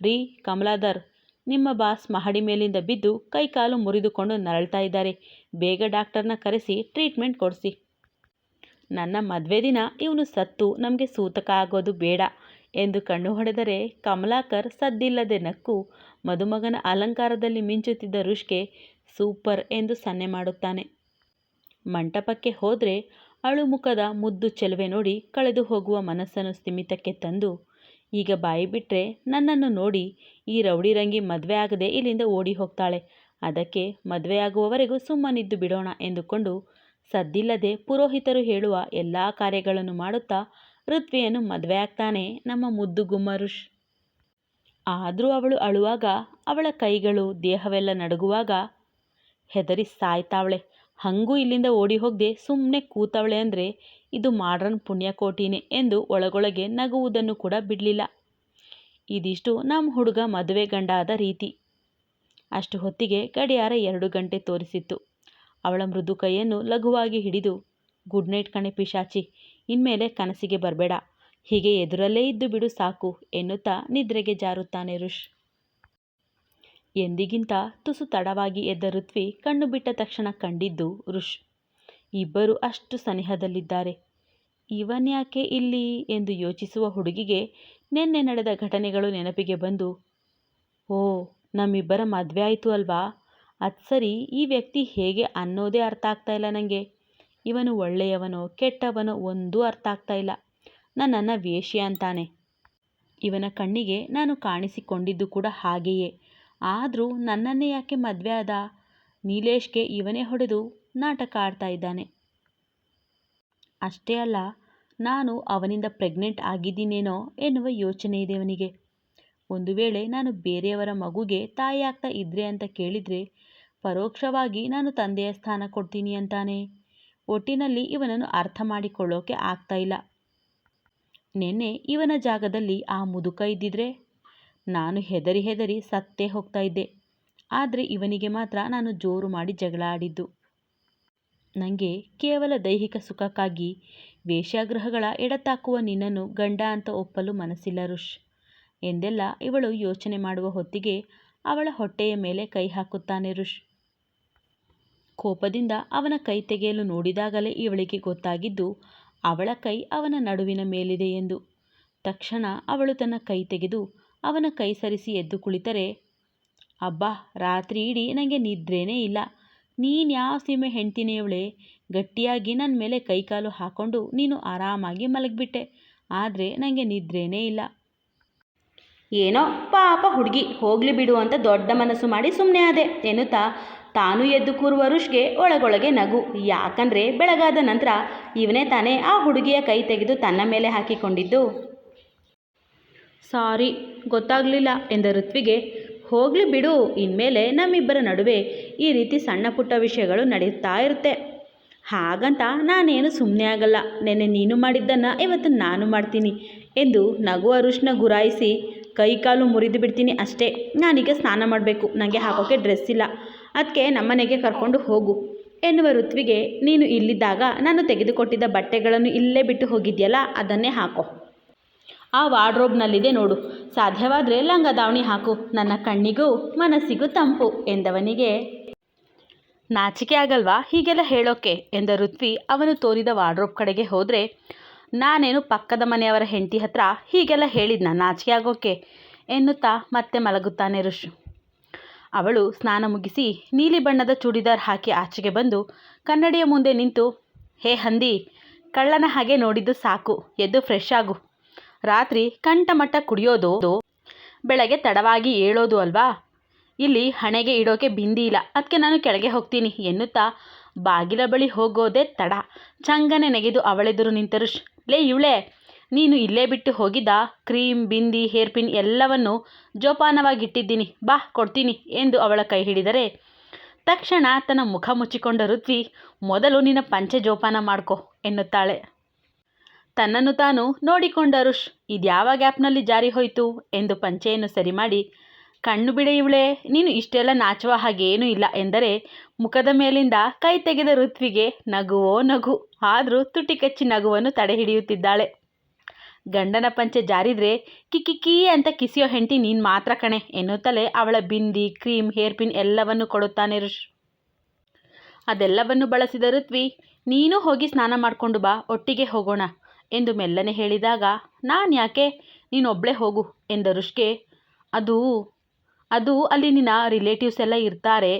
ರೀ ಕಮಲಾಧರ್, ನಿಮ್ಮ ಬಾಸ್ ಮಹಡಿ ಮೇಲಿಂದ ಬಿದ್ದು ಕೈಕಾಲು ಮುರಿದುಕೊಂಡು ನರಳ್ತಾ ಇದ್ದಾರೆ, ಬೇಗ ಡಾಕ್ಟರ್ನ ಕರೆಸಿ ಟ್ರೀಟ್ಮೆಂಟ್ ಕೊಡಿಸಿ. ನನ್ನ ಮದುವೆ ದಿನ ಇವನು ಸತ್ತು, ನಮಗೆ ಸೂತಕ ಆಗೋದು ಬೇಡ ಎಂದು ಕಣ್ಣು ಹೊಡೆದರೆ ಕಮಲಾಕರ್ ಸದ್ದಿಲ್ಲದೆ ನಕ್ಕು ಮದುಮಗನ ಅಲಂಕಾರದಲ್ಲಿ ಮಿಂಚುತ್ತಿದ್ದ ರುಷ್ಕೆ ಸೂಪರ್ ಎಂದು ಸನ್ನೆ ಮಾಡುತ್ತಾನೆ. ಮಂಟಪಕ್ಕೆ ಹೋದರೆ ಅಳುಮುಖದ ಮುದ್ದು ಚೆಲುವೆ ನೋಡಿ ಕಳೆದು ಹೋಗುವ ಮನಸ್ಸನ್ನು ಸ್ಥಿಮಿತಕ್ಕೆ ತಂದು, ಈಗ ಬಾಯಿ ಬಿಟ್ಟರೆ ನನ್ನನ್ನು ನೋಡಿ ಈ ರೌಡಿ ರಂಗಿ ಮದುವೆ ಆಗದೆ ಇಲ್ಲಿಂದ ಓಡಿ ಹೋಗ್ತಾಳೆ. ಅದಕ್ಕೆ ಮದುವೆಯಾಗುವವರೆಗೂ ಸುಮ್ಮನಿದ್ದು ಬಿಡೋಣ ಎಂದುಕೊಂಡು ಸದ್ದಿಲ್ಲದೆ ಪುರೋಹಿತರು ಹೇಳುವ ಎಲ್ಲ ಕಾರ್ಯಗಳನ್ನು ಮಾಡುತ್ತಾ ಋತ್ವಿಯನ್ನು ಮದುವೆ ಆಗ್ತಾನೆ ನಮ್ಮ ಮುದ್ದು ಗುಮ್ಮರುಷ್ ಆದರೂ ಅವಳು ಅಳುವಾಗ ಅವಳ ಕೈಗಳು ದೇಹವೆಲ್ಲ ನಡುಗುವಾಗ, ಹೆದರಿ ಸಾಯ್ತಾವಳೆ, ಹಂಗೂ ಇಲ್ಲಿಂದ ಓಡಿ ಹೋಗದೆ ಸುಮ್ಮನೆ ಕೂತವಳೆ ಅಂದರೆ ಇದು ಮಾಡ್ರನ್ ಪುಣ್ಯಕೋಟಿನೆ ಎಂದು ಒಳಗೊಳಗೆ ನಗುವುದನ್ನು ಕೂಡ ಬಿಡಲಿಲ್ಲ. ಇದಿಷ್ಟು ನಮ್ಮ ಹುಡುಗ ಮದುವೆ ಗಂಡ ಆದ ರೀತಿ. ಅಷ್ಟು ಹೊತ್ತಿಗೆ ಗಡಿಯಾರ ಎರಡು ಗಂಟೆ ತೋರಿಸಿತ್ತು. ಅವಳ ಮೃದು ಕೈಯನ್ನು ಲಘುವಾಗಿ ಹಿಡಿದು, ಗುಡ್ ನೈಟ್ ಕಣೆ ಪಿಶಾಚಿ, ಇನ್ಮೇಲೆ ಕನಸಿಗೆ ಬರಬೇಡ. ಹೀಗೆ ಎದುರಲ್ಲೇ ಇದ್ದು ಬಿಡು ಸಾಕು ಎನ್ನುತ್ತಾ ನಿದ್ರೆಗೆ ಜಾರುತ್ತಾನೆ ರುಷ್ ಎಂದಿಗಿಂತ ತುಸು ತಡವಾಗಿ ಎದ್ದ ಋತ್ವಿ ಕಣ್ಣು ಬಿಟ್ಟ ತಕ್ಷಣ ಕಂಡಿದ್ದು ರುಷ್ ಇಬ್ಬರು ಅಷ್ಟು ಸನಿಹದಲ್ಲಿದ್ದಾರೆ. ಇವನ್ಯಾಕೆ ಇಲ್ಲಿ ಎಂದು ಯೋಚಿಸುವ ಹುಡುಗಿಗೆ ನಿನ್ನೆ ನಡೆದ ಘಟನೆಗಳು ನೆನಪಿಗೆ ಬಂದು, ಓ, ನಮ್ಮಿಬ್ಬರ ಮದುವೆ ಆಯಿತು ಅಲ್ವಾ? ಅದು ಸರಿ, ಈ ವ್ಯಕ್ತಿ ಹೇಗೆ ಅನ್ನೋದೇ ಅರ್ಥ ಆಗ್ತಾ ಇಲ್ಲ ನನಗೆ ಇವನು ಒಳ್ಳೆಯವನೋ ಕೆಟ್ಟವನೋ ಒಂದೂ ಅರ್ಥ ಆಗ್ತಾ ಇಲ್ಲ. ನನ್ನನ್ನು ವೇಶ್ಯ ಅಂತಾನೆ. ಇವನ ಕಣ್ಣಿಗೆ ನಾನು ಕಾಣಿಸಿಕೊಂಡಿದ್ದು ಕೂಡ ಹಾಗೆಯೇ. ಆದರೂ ನನ್ನನ್ನೇ ಯಾಕೆ ಮದುವೆ ಆದ? ನೀಲೇಶ್ಗೆ ಇವನೇ ಹೊಡೆದು ನಾಟಕ ಆಡ್ತಾ ಇದ್ದಾನೆ. ಅಷ್ಟೇ ಅಲ್ಲ, ನಾನು ಅವನಿಂದ ಪ್ರೆಗ್ನೆಂಟ್ ಆಗಿದ್ದೀನೇನೋ ಎನ್ನುವ ಯೋಚನೆ ಇದೆ ಅವನಿಗೆ. ಒಂದು ವೇಳೆ ನಾನು ಬೇರೆಯವರ ಮಗುಗೆ ತಾಯಿ ಆಗ್ತಾ ಇದ್ರೆ ಅಂತ ಕೇಳಿದರೆ, ಪರೋಕ್ಷವಾಗಿ ನಾನು ತಂದೆಯ ಸ್ಥಾನ ಕೊಡ್ತೀನಿ ಅಂತಾನೆ. ಒಟ್ಟಿನಲ್ಲಿ ಇವನನ್ನು ಅರ್ಥ ಮಾಡಿಕೊಳ್ಳೋಕೆ ಆಗ್ತಾ ಇಲ್ಲ. ನಿನ್ನೆ ಇವನ ಜಾಗದಲ್ಲಿ ಆ ಮುದುಕ ಇದ್ದಿದ್ರೆ ನಾನು ಹೆದರಿ ಹೆದರಿ ಸತ್ತೇ ಹೋಗ್ತಾ ಇದ್ದೆ. ಆದರೆ ಇವನಿಗೆ ಮಾತ್ರ ನಾನು ಜೋರು ಮಾಡಿ ಜಗಳ ಆಡಿದ್ದು. ನನಗೆ ಕೇವಲ ದೈಹಿಕ ಸುಖಕ್ಕಾಗಿ ವೇಷಾಗ್ರಹಗಳ ಎಡತಾಕುವ ನಿನ್ನನ್ನು ಗಂಡ ಅಂತ ಒಪ್ಪಲು ಮನಸ್ಸಿಲ್ಲ ರುಷ್. ಎಂದೆಲ್ಲ ಇವಳು ಯೋಚನೆ ಮಾಡುವ ಹೊತ್ತಿಗೆ ಅವಳ ಹೊಟ್ಟೆಯ ಮೇಲೆ ಕೈ ಹಾಕುತ್ತಾನೆ ರುಷ್. ಕೋಪದಿಂದ ಅವನ ಕೈ ತೆಗೆಯಲು ನೋಡಿದಾಗಲೇ ಇವಳಿಗೆ ಗೊತ್ತಾಗಿದ್ದು ಅವಳ ಕೈ ಅವನ ನಡುವಿನ ಮೇಲಿದೆ ಎಂದು. ತಕ್ಷಣ ಅವಳು ತನ್ನ ಕೈ ತೆಗೆದು ಅವನ ಕೈ ಸರಿಸಿ ಎದ್ದು ಕುಳಿತರೆ, ಅಬ್ಬಾ, ರಾತ್ರಿ ಇಡೀ ನನಗೆ ನಿದ್ರೇನೇ ಇಲ್ಲ. ನೀನ್ಯಾವ ಸೀಮೆ ಹೆಂಡ್ತಿನೆಯವಳೆ? ಗಟ್ಟಿಯಾಗಿ ನನ್ನ ಮೇಲೆ ಕೈಕಾಲು ಹಾಕೊಂಡು ನೀನು ಆರಾಮಾಗಿ ಮಲಗಿಬಿಟ್ಟೆ. ಆದರೆ ನನಗೆ ನಿದ್ರೇನೇ ಇಲ್ಲ. ಏನೋ ಪಾಪ ಹುಡುಗಿ, ಹೋಗಲಿ ಬಿಡು ಅಂತ ದೊಡ್ಡ ಮನಸ್ಸು ಮಾಡಿ ಸುಮ್ಮನೆ ಆದೆ, ಎನ್ನುತ್ತಾ ತಾನು ಎದ್ದು ಕೂರುವ ರುಷ್ಗೆ ಒಳಗೊಳಗೆ ನಗು. ಯಾಕಂದರೆ ಬೆಳಗಾದ ನಂತರ ಇವನೇ ತಾನೇ ಆ ಹುಡುಗಿಯ ಕೈ ತೆಗೆದು ತನ್ನ ಮೇಲೆ ಹಾಕಿಕೊಂಡಿದ್ದು. ಸಾರಿ, ಗೊತ್ತಾಗಲಿಲ್ಲ ಎಂದ ಋತ್ವಿಗೆ. ಹೋಗಲಿ ಬಿಡು, ಇನ್ಮೇಲೆ ನಮ್ಮಿಬ್ಬರ ನಡುವೆ ಈ ರೀತಿ ಸಣ್ಣ ಪುಟ್ಟ ವಿಷಯಗಳು ನಡೆಯುತ್ತಾ ಇರುತ್ತೆ. ಹಾಗಂತ ನಾನೇನು ಸುಮ್ಮನೆ ಆಗಲ್ಲ. ನೆನ್ನೆ ನೀನು ಮಾಡಿದ್ದನ್ನು ಇವತ್ತು ನಾನು ಮಾಡ್ತೀನಿ ಎಂದು ನಗುವ ಋಷ್ನ ಗುರಾಯಿಸಿ ಕೈ ಕಾಲು ಮುರಿದು ಬಿಡ್ತೀನಿ ಅಷ್ಟೇ. ನಾನೀಗ ಸ್ನಾನ ಮಾಡಬೇಕು. ನನಗೆ ಹಾಕೋಕ್ಕೆ ಡ್ರೆಸ್ ಇಲ್ಲ. ಅದಕ್ಕೆ ನಮ್ಮನೆಗೆ ಕರ್ಕೊಂಡು ಹೋಗು. ಎನ್ನುವ ಋತ್ವಿಗೆ, ನೀನು ಇಲ್ಲಿದ್ದಾಗ ನಾನು ತೆಗೆದುಕೊಟ್ಟಿದ್ದ ಬಟ್ಟೆಗಳನ್ನು ಇಲ್ಲೇ ಬಿಟ್ಟು ಹೋಗಿದ್ಯಲ್ಲ, ಅದನ್ನೇ ಹಾಕೋ. ಆ ವಾರ್ಡ್ರೋಬ್ನಲ್ಲಿದೆ ನೋಡು. ಸಾಧ್ಯವಾದರೆ ಲಂಗ ದಾವಣಿ ಹಾಕು. ನನ್ನ ಕಣ್ಣಿಗೂ ಮನಸ್ಸಿಗೂ ತಂಪು ಎಂದವನಿಗೆ. ನಾಚಿಕೆ ಆಗಲ್ವಾ ಹೀಗೆಲ್ಲ ಹೇಳೋಕೆ? ಎಂದ ಋತ್ವಿ ಅವನು ತೋರಿದ ವಾರ್ಡ್ರೋಬ್ ಕಡೆಗೆ ಹೋದರೆ ನಾನೇನು ಪಕ್ಕದ ಮನೆಯವರ ಹೆಂಡತಿ ಹತ್ರ ಹೀಗೆಲ್ಲ ಹೇಳಿದ್ನ ನಾಚಿಕೆ ಆಗೋಕೆ ಎನ್ನುತ್ತಾ ಮತ್ತೆ ಮಲಗುತ್ತಾನೆ ಋಷು. ಅವಳು ಸ್ನಾನ ಮುಗಿಸಿ ನೀಲಿ ಬಣ್ಣದ ಚೂಡಿದಾರ್ ಹಾಕಿ ಆಚೆಗೆ ಬಂದು ಕನ್ನಡಿಯ ಮುಂದೆ ನಿಂತು, ಹೇ ಹಂದಿ, ಕಳ್ಳನ ಹಾಗೆ ನೋಡಿದ್ದು ಸಾಕು, ಎದ್ದು ಫ್ರೆಶ್ ಆಗು. ರಾತ್ರಿ ಕಂಠಮಟ್ಟ ಕುಡಿಯೋದು ಬೆಳಗ್ಗೆ ತಡವಾಗಿ ಏಳೋದು ಅಲ್ವಾ? ಇಲ್ಲಿ ಹಣೆಗೆ ಇಡೋಕೆ ಬಿಂದಿ ಇಲ್ಲ ಅದಕ್ಕೆ ನಾನು ಕೆಳಗೆ ಹೋಗ್ತೀನಿ, ಎನ್ನುತ್ತಾ ಬಾಗಿಲ ಬಳಿ ಹೋಗೋದೇ ತಡ. ಚಂಗನೆ ನೆಗೆದು ಅವಳೆದುರು ನಿಂತರು ಲೇ ಇವಳೆ, ನೀನು ಇಲ್ಲೇ ಬಿಟ್ಟು ಹೋಗಿದ್ದ? ಕ್ರೀಮ್, ಬಿಂದಿ ಹೇರ್ ಪಿನ್ ಎಲ್ಲವನ್ನು ಜೋಪಾನವಾಗಿಟ್ಟಿದ್ದೀನಿ. ಬಾ, ಕೊಡ್ತೀನಿ ಎಂದು ಅವಳ ಕೈ ಹಿಡಿದರೆ. ತಕ್ಷಣ ತನ್ನ ಮುಖ ಮುಚ್ಚಿಕೊಂಡ ಋತ್ವಿ, ಮೊದಲು ನಿನ್ನ ಪಂಚೆ ಜೋಪಾನ ಮಾಡ್ಕೊ ಎನ್ನುತ್ತಾಳೆ. ತನ್ನನ್ನು ತಾನು ನೋಡಿಕೊಂಡ ರುಷ್ ಇದ್ಯಾವ ಗ್ಯಾಪ್ನಲ್ಲಿ ಜಾರಿ ಹೋಯಿತು ಎಂದು ಪಂಚೆಯನ್ನು ಸರಿ ಮಾಡಿ ಕಣ್ಣು ಬಿಡೆ ಇವಳೆ, ನೀನು ಇಷ್ಟೆಲ್ಲ ನಾಚುವ ಹಾಗೇನೂ ಇಲ್ಲ ಎಂದರೆ ಮುಖದ ಮೇಲಿಂದ ಕೈ ತೆಗೆದ ಋತ್ವಿಗೆ ನಗುವೋ ನಗು. ಆದರೂ ತುಟಿ ಕಚ್ಚಿ ನಗುವನ್ನು ತಡೆ ಹಿಡಿಯುತ್ತಿದ್ದಾಳೆ. ಗಂಡನ ಪಂಚೆ ಜಾರಿದ್ರೆ ಕಿಕ್ಕಿ ಅಂತ ಕಿಸಿಯೋ ಹೆಂಡತಿ ನೀನು ಮಾತ್ರ ಕಣೆ ಎನ್ನುತ್ತಲೇ ಅವಳ ಬಿಂದಿ, ಕ್ರೀಮ್, ಹೇರ್ ಪಿನ್ ಎಲ್ಲವನ್ನು ಕೊಡುತ್ತಾನೆ ಋಷ್. ಅದೆಲ್ಲವನ್ನು ಬಳಸಿದ ಋತ್ವಿ, ನೀನು ಹೋಗಿ ಸ್ನಾನ ಮಾಡಿಕೊಂಡು ಬಾ, ಒಟ್ಟಿಗೆ ಹೋಗೋಣ ಎಂದು ಮೆಲ್ಲನೆ ಹೇಳಿದಾಗ ನಾನು ಯಾಕೆ ನೀನೊಬ್ಬಳೇ ಹೋಗು ಎಂದರುಷ್ಗೆ ಅದು ಅದು ಅಲ್ಲಿ ನಿನ್ನ ರಿಲೇಟಿವ್ಸ್ ಎಲ್ಲ ಇರ್ತಾರೆ.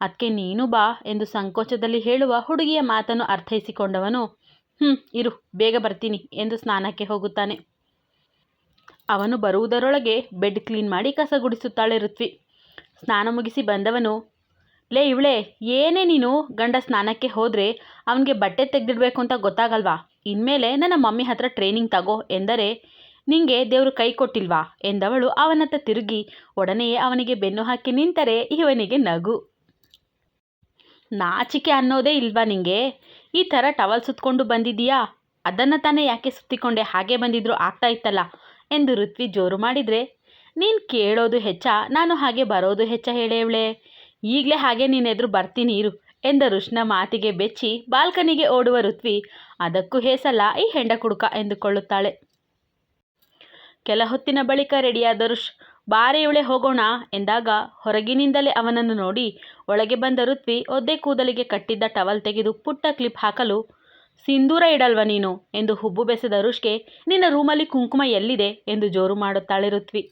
ಅದಕ್ಕೆ ನೀನು ಬಾ ಎಂದು ಸಂಕೋಚದಲ್ಲಿ ಹೇಳುವ ಹುಡುಗಿಯ ಮಾತನ್ನು ಅರ್ಥೈಸಿಕೊಂಡವನು ಹ್ಞೂ ಇರು, ಬೇಗ ಬರ್ತೀನಿ ಎಂದು ಸ್ನಾನಕ್ಕೆ ಹೋಗುತ್ತಾನೆ. ಅವನು ಬರುವುದರೊಳಗೆ ಬೆಡ್ ಕ್ಲೀನ್ ಮಾಡಿ ಕಸ ಗುಡಿಸುತ್ತಾಳೆ ಋತ್ವಿ. ಸ್ನಾನ ಮುಗಿಸಿ ಬಂದವನು, ಲೇ ಇವಳೆ, ಏನೇ ನೀನು ಗಂಡ ಸ್ನಾನಕ್ಕೆ ಹೋದರೆ ಅವನಿಗೆ ಬಟ್ಟೆ ತೆಗೆದಿಡಬೇಕು ಅಂತ ಗೊತ್ತಾಗಲ್ವಾ? ಇನ್ಮೇಲೆ ನನ್ನ ಮಮ್ಮಿ ಹತ್ರ ಟ್ರೈನಿಂಗ್ ತಗೋ ಎಂದರೆ ನಿಂಗೆ ದೇವರು ಕೈ ಕೊಟ್ಟಿಲ್ವಾ? ಎಂದವಳು ಅವನತ್ತ ತಿರುಗಿ. ಒಡನೆಯೇ ಅವನಿಗೆ ಬೆನ್ನು ಹಾಕಿ ನಿಂತರೆ ಇವನಿಗೆ ನಗು. ನಾಚಿಕೆ ಅನ್ನೋದೇ ಇಲ್ವಾ ನಿಂಗೆ? ಈ ಥರ ಟವಲ್ ಸುತ್ತಕೊಂಡು ಬಂದಿದ್ದೀಯಾ? ಅದನ್ನು ತಾನೇ ಯಾಕೆ ಸುತ್ತಿಕೊಂಡೆ? ಹಾಗೆ ಬಂದಿದ್ರು ಆಗ್ತಾ ಇತ್ತಲ್ಲ? ಎಂದು ಋತ್ವಿ ಜೋರು ಮಾಡಿದರೆ. ನೀನು ಕೇಳೋದು ಹೆಚ್ಚ, ನಾನು ಹಾಗೆ ಬರೋದು ಹೆಚ್ಚ ಹೇಳೇವಳೆ. ಈಗಲೇ ಹಾಗೆ ನೀನೆದುರು ಬರ್ತೀನಿ ಇರು, ಎಂದ ಋಷ್ಣ ಮಾತಿಗೆ ಬೆಚ್ಚಿ ಬಾಲ್ಕನಿಗೆ ಓಡುವ ಋತ್ವಿ. ಅದಕ್ಕೂ ಹೇಸಲ್ಲ, ಈ ಹೆಂಡ ಕುಡುಕ ಎಂದುಕೊಳ್ಳುತ್ತಾಳೆ. ಕೆಲ ಹೊತ್ತಿನ ಬಳಿಕ ರೆಡಿಯಾದ ಋಷ್ ಇವಳೆ ಹೋಗೋಣ ಎಂದಾಗ ಹೊರಗಿನಿಂದಲೇ ಅವನನ್ನು ನೋಡಿ ಒಳಗೆ ಬಂದ ಋತ್ವಿ ಒದ್ದೆ ಕೂದಲಿಗೆ ಕಟ್ಟಿದ್ದ ಟವಲ್ ತೆಗೆದು ಪುಟ್ಟ ಕ್ಲಿಪ್ ಹಾಕಲು, ಸಿಂಧೂರ ಇಡಲ್ವ ನೀನು? ಎಂದು ಹುಬ್ಬು ಬೆಸೆದ ಋಷ್ಗೆ, ನಿನ್ನ ರೂಮಲ್ಲಿ ಕುಂಕುಮ ಎಲ್ಲಿದೆ? ಎಂದು ಜೋರು ಮಾಡುತ್ತಾಳೆ ಋತ್ವಿ.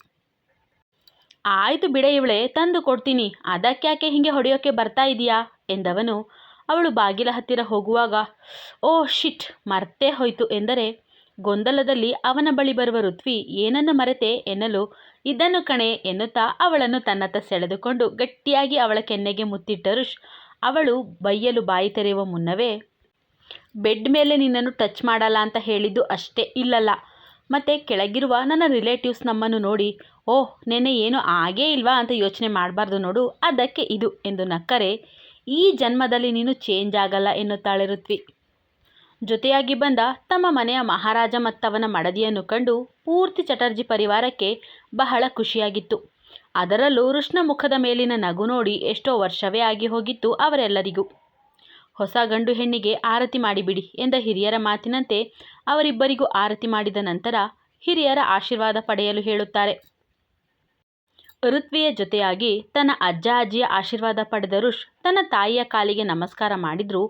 ಆಯಿತು ಬಿಡೆ ಇವಳೆ, ತಂದು ಕೊಡ್ತೀನಿ. ಅದಕ್ಕ್ಯಾಕೆ ಹಿಂಗೆ ಹೊಡೆಯೋಕ್ಕೆ ಬರ್ತಾ ಇದೆಯಾ? ಎಂದವನು ಅವಳು ಬಾಗಿಲ ಹತ್ತಿರ ಹೋಗುವಾಗ, ಓ, ಶಿಟ್, ಮರ್ತೇ ಹೋಯ್ತು ಎಂದರೆ ಗೊಂದಲದಲ್ಲಿ ಅವನ ಬಳಿ ಬರುವ ಋತ್ವಿ ಏನನ್ನು ಮರೆತೆ ಎನ್ನಲು ಇದನ್ನು ಕಣೆ ಎನ್ನುತ್ತಾ ಅವಳನ್ನು ತನ್ನತ್ತ ಸೆಳೆದುಕೊಂಡು ಗಟ್ಟಿಯಾಗಿ ಅವಳ ಕೆನ್ನೆಗೆ ಮುತ್ತಿಟ್ಟ ಋಷ್, ಅವಳು ಬೈಯಲು ಬಾಯಿ ತೆರೆಯುವ ಮುನ್ನವೇ, ಬೆಡ್ ಮೇಲೆ ನಿನ್ನನ್ನು ಟಚ್ ಮಾಡಲ್ಲ ಅಂತ ಹೇಳಿದ್ದು ಅಷ್ಟೇ ಇಲ್ಲಲ್ಲ. ಮತ್ತು ಕೆಳಗಿರುವ ನನ್ನ ರಿಲೇಟಿವ್ಸ್ ನಮ್ಮನ್ನು ನೋಡಿ, ಓಹ್, ನೆನ್ನೆ ಏನು ಆಗೇ ಇಲ್ವಾ ಅಂತ ಯೋಚನೆ ಮಾಡಬಾರ್ದು ನೋಡು, ಅದಕ್ಕೆ ಇದು ಎಂದು ನಕ್ಕರೆ, ಈ ಜನ್ಮದಲ್ಲಿ ನೀನು ಚೇಂಜ್ ಆಗಲ್ಲ ಎನ್ನುತ್ತಾಳೆ ಋತ್ವಿ. ಜೊತೆಯಾಗಿ ಬಂದ ತಮ್ಮ ಮನೆಯ ಮಹಾರಾಜ ಮತ್ತವನ ಮಡದಿಯನ್ನು ಕಂಡು ಪೂರ್ತಿ ಚಟರ್ಜಿ ಪರಿವಾರಕ್ಕೆ ಬಹಳ ಖುಷಿಯಾಗಿತ್ತು. ಅದರಲ್ಲೂ ಋಷ್ಣ ಮುಖದ ಮೇಲಿನ ನಗು ನೋಡಿ ಎಷ್ಟೋ ವರ್ಷವೇ ಆಗಿ ಹೋಗಿತ್ತು ಅವರೆಲ್ಲರಿಗೂ. ಹೊಸ ಗಂಡು ಹೆಣ್ಣಿಗೆ ಆರತಿ ಮಾಡಿಬಿಡಿ ಎಂದ ಹಿರಿಯರ ಮಾತಿನಂತೆ ಅವರಿಬ್ಬರಿಗೂ ಆರತಿ ಮಾಡಿದ ನಂತರ ಹಿರಿಯರ ಆಶೀರ್ವಾದ ಪಡೆಯಲು ಹೇಳುತ್ತಾರೆ. ಋತ್ವಿಯ ಜೊತೆಯಾಗಿ ತನ್ನ ಅಜ್ಜ ಅಜ್ಜಿಯ ಆಶೀರ್ವಾದ ಪಡೆದ ಋಷ್ ತನ್ನ ತಾಯಿಯ ಕಾಲಿಗೆ ನಮಸ್ಕಾರ ಮಾಡಿದ್ರು.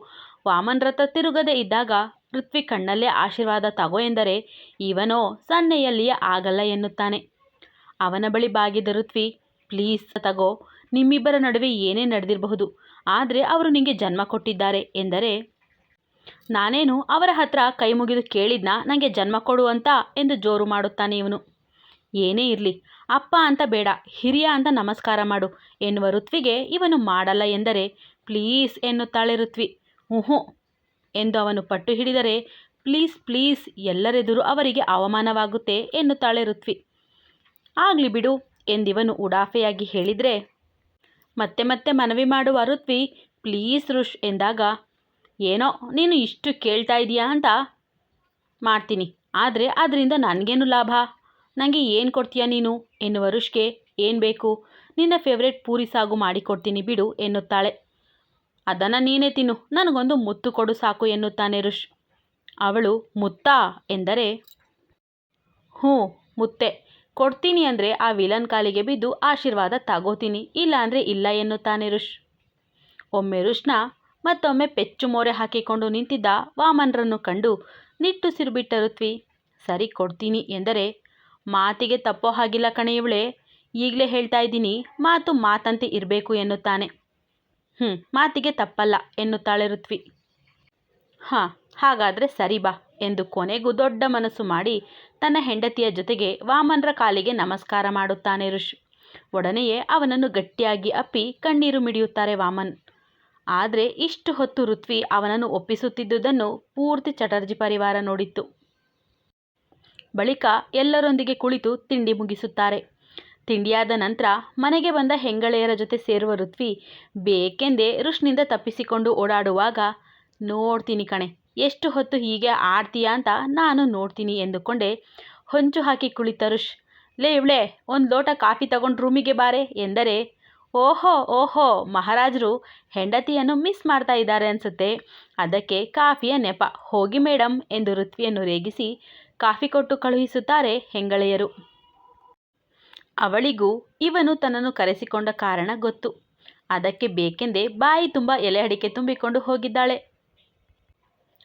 ವಾಮನ್ ರಥ ತಿರುಗದೆ ಇದ್ದಾಗ ಪೃಥ್ವಿ ಕಣ್ಣಲ್ಲೇ ಆಶೀರ್ವಾದ ತಗೋ ಎಂದರೆ ಇವನೋ ಸನ್ನೆಯಲ್ಲಿಯೇ ಆಗಲ್ಲ ಎನ್ನುತ್ತಾನೆ. ಅವನ ಬಳಿ ಬಾಗಿದ ಋತ್ವಿ, ಪ್ಲೀಸ್ ತಗೋ, ನಿಮ್ಮಿಬ್ಬರ ನಡುವೆ ಏನೇ ನಡೆದಿರಬಹುದು, ಆದರೆ ಅವರು ನಿಮಗೆ ಜನ್ಮ ಕೊಟ್ಟಿದ್ದಾರೆ ಎಂದರೆ, ನಾನೇನು ಅವರ ಹತ್ರ ಕೈ ಮುಗಿದು ಕೇಳಿದ್ನ ನನಗೆ ಜನ್ಮ ಕೊಡು ಅಂತ ಎಂದು ಜೋರು ಮಾಡುತ್ತಾನೆ ಇವನು. ಏನೇ ಇರಲಿ, ಅಪ್ಪ ಅಂತ ಬೇಡ, ಹಿರಿಯ ಅಂತ ನಮಸ್ಕಾರ ಮಾಡು ಎನ್ನುವ ಋತ್ವಿಗೆ ಇವನು ಮಾಡಲ್ಲ ಎಂದರೆ, ಪ್ಲೀಸ್ ಎನ್ನುತ್ತಾಳೆ ಋತ್ವಿ. ಹ್ಞೂ ಎಂದು ಅವನು ಪಟ್ಟು ಹಿಡಿದರೆ, ಪ್ಲೀಸ್ ಪ್ಲೀಸ್, ಎಲ್ಲರೆದುರು ಅವರಿಗೆ ಅವಮಾನವಾಗುತ್ತೆ ಎನ್ನುತ್ತಾಳೆ ಋತ್ವಿ. ಆಗಲಿ ಬಿಡು ಎಂದಿವನು ಉಡಾಫೆಯಾಗಿ ಹೇಳಿದರೆ, ಮತ್ತೆ ಮತ್ತೆ ಮನವಿ ಮಾಡುವ ಋತ್ವಿ, ಪ್ಲೀಸ್ ಋಷ್ ಎಂದಾಗ, ಏನೋ, ನೀನು ಇಷ್ಟು ಕೇಳ್ತಾ ಇದೀಯಾ ಅಂತ ಮಾಡ್ತೀನಿ, ಆದರೆ ಅದರಿಂದ ನನಗೇನು ಲಾಭ? ನನಗೆ ಏನು ಕೊಡ್ತೀಯ ನೀನು? ಎನ್ನುವ ಋಷ್ಗೆ, ಏನು ಬೇಕು? ನಿನ್ನ ಫೇವ್ರೆಟ್ ಪೂರಿ ಸಾಗು ಮಾಡಿಕೊಡ್ತೀನಿ ಬಿಡು ಎನ್ನುತ್ತಾಳೆ. ಅದನ್ನು ನೀನೇ ತಿನ್ನು. ನನಗೊಂದು ಮುತ್ತು ಕೊಡು ಸಾಕು ಎನ್ನುತ್ತಾನೆ ಋಷ್. ಅವಳು, ಮುತ್ತಾ? ಎಂದರೆ, ಹ್ಞೂ, ಮುತ್ತೆ. ಕೊಡ್ತೀನಿ ಅಂದರೆ ಆ ವಿಲನ್ ಕಾಲಿಗೆ ಬಿದ್ದು ಆಶೀರ್ವಾದ ತಗೋತೀನಿ. ಇಲ್ಲ ಅಂದರೆ ಇಲ್ಲ ಎನ್ನುತ್ತಾನೆ ಋಷ್. ಒಮ್ಮೆ ಋಷ್ನ ಮತ್ತೊಮ್ಮೆ ಪೆಚ್ಚು ಮೋರೆ ಹಾಕಿಕೊಂಡು ನಿಂತಿದ್ದ ವಾಮನರನ್ನು ಕಂಡು ನಿಟ್ಟುಸಿರು ಬಿಟ್ಟ ಋತ್ವಿ, ಸರಿ ಕೊಡ್ತೀನಿ ಎಂದರೆ, ಮಾತಿಗೆ ತಪ್ಪೋ ಹಾಗಿಲ್ಲ ಕಣೆಯವಳೆ ಈಗಲೇ ಹೇಳ್ತಾ ಇದ್ದೀನಿ, ಮಾತು ಮಾತಂತೆ ಇರಬೇಕು ಎನ್ನುತ್ತಾನೆ. ಹ್ಞೂ ಮಾತಿಗೆ ತಪ್ಪಲ್ಲ ಎನ್ನುತ್ತಾಳೆ ಋತ್ವಿ. ಹಾಂ, ಹಾಗಾದರೆ ಸರಿ ಬಾ ಎಂದು ಕೊನೆಗೂ ದೊಡ್ಡ ಮನಸ್ಸು ಮಾಡಿ ತನ್ನ ಹೆಂಡತಿಯ ಜೊತೆಗೆ ವಾಮನರ ಕಾಲಿಗೆ ನಮಸ್ಕಾರ ಮಾಡುತ್ತಾನೆ ಋಷಿ. ಒಡನೆಯೇ ಅವನನ್ನು ಗಟ್ಟಿಯಾಗಿ ಅಪ್ಪಿ ಕಣ್ಣೀರು ಮಿಡಿಯುತ್ತಾರೆ ವಾಮನ್. ಆದರೆ ಇಷ್ಟು ಹೊತ್ತು ಋತ್ವಿ ಅವನನ್ನು ಒಪ್ಪಿಸುತ್ತಿದ್ದುದನ್ನು ಪೂರ್ತಿ ಚಟರ್ಜಿ ಪರಿವಾರ ನೋಡಿತ್ತು. ಬಳಿಕ ಎಲ್ಲರೊಂದಿಗೆ ಕುಳಿತು ತಿಂಡಿ ಮುಗಿಸುತ್ತಾರೆ. ತಿಂಡಿಯಾದ ನಂತರ ಮನೆಗೆ ಬಂದ ಹೆಂಗಳೆಯರ ಜೊತೆ ಸೇರುವ ಋತ್ವಿ ಬೇಕೆಂದೇ ರುಷ್ನಿಂದ ತಪ್ಪಿಸಿಕೊಂಡು ಓಡಾಡುವಾಗ, ನೋಡ್ತೀನಿ ಕಣೆ, ಎಷ್ಟು ಹೊತ್ತು ಹೀಗೆ ಆಡ್ತೀಯಾ ಅಂತ ನಾನು ನೋಡ್ತೀನಿ ಎಂದುಕೊಂಡೆ ಹೊಂಚು ಹಾಕಿ ಕುಳಿತ ರುಷ್, ಲೇ ಇವಳೆ, ಒಂದು ಲೋಟ ಕಾಫಿ ತಗೊಂಡು ರೂಮಿಗೆ ಬಾರೆ ಎಂದರೆ, ಓಹೋ ಓಹೋ, ಮಹಾರಾಜರು ಹೆಂಡತಿಯನ್ನು ಮಿಸ್ ಮಾಡ್ತಾ ಇದ್ದಾರೆ ಅನಿಸುತ್ತೆ, ಅದಕ್ಕೆ ಕಾಫಿಯ ನೆಪ, ಹೋಗಿ ಮೇಡಮ್ ಎಂದು ಋತ್ವಿಯನ್ನು ರೇಗಿಸಿ ಕಾಫಿ ಕೊಟ್ಟು ಕಳುಹಿಸುತ್ತಾರೆ ಹೆಂಗಳೆಯರು. ಅವಳಿಗೂ ಇವನು ತನ್ನನ್ನು ಕರೆಸಿಕೊಂಡ ಕಾರಣ ಗೊತ್ತು. ಅದಕ್ಕೆ ಬೇಕೆಂದೇ ಬಾಯಿ ತುಂಬ ಎಲೆ ಅಡಿಕೆ ತುಂಬಿಕೊಂಡು ಹೋಗಿದ್ದಾಳೆ.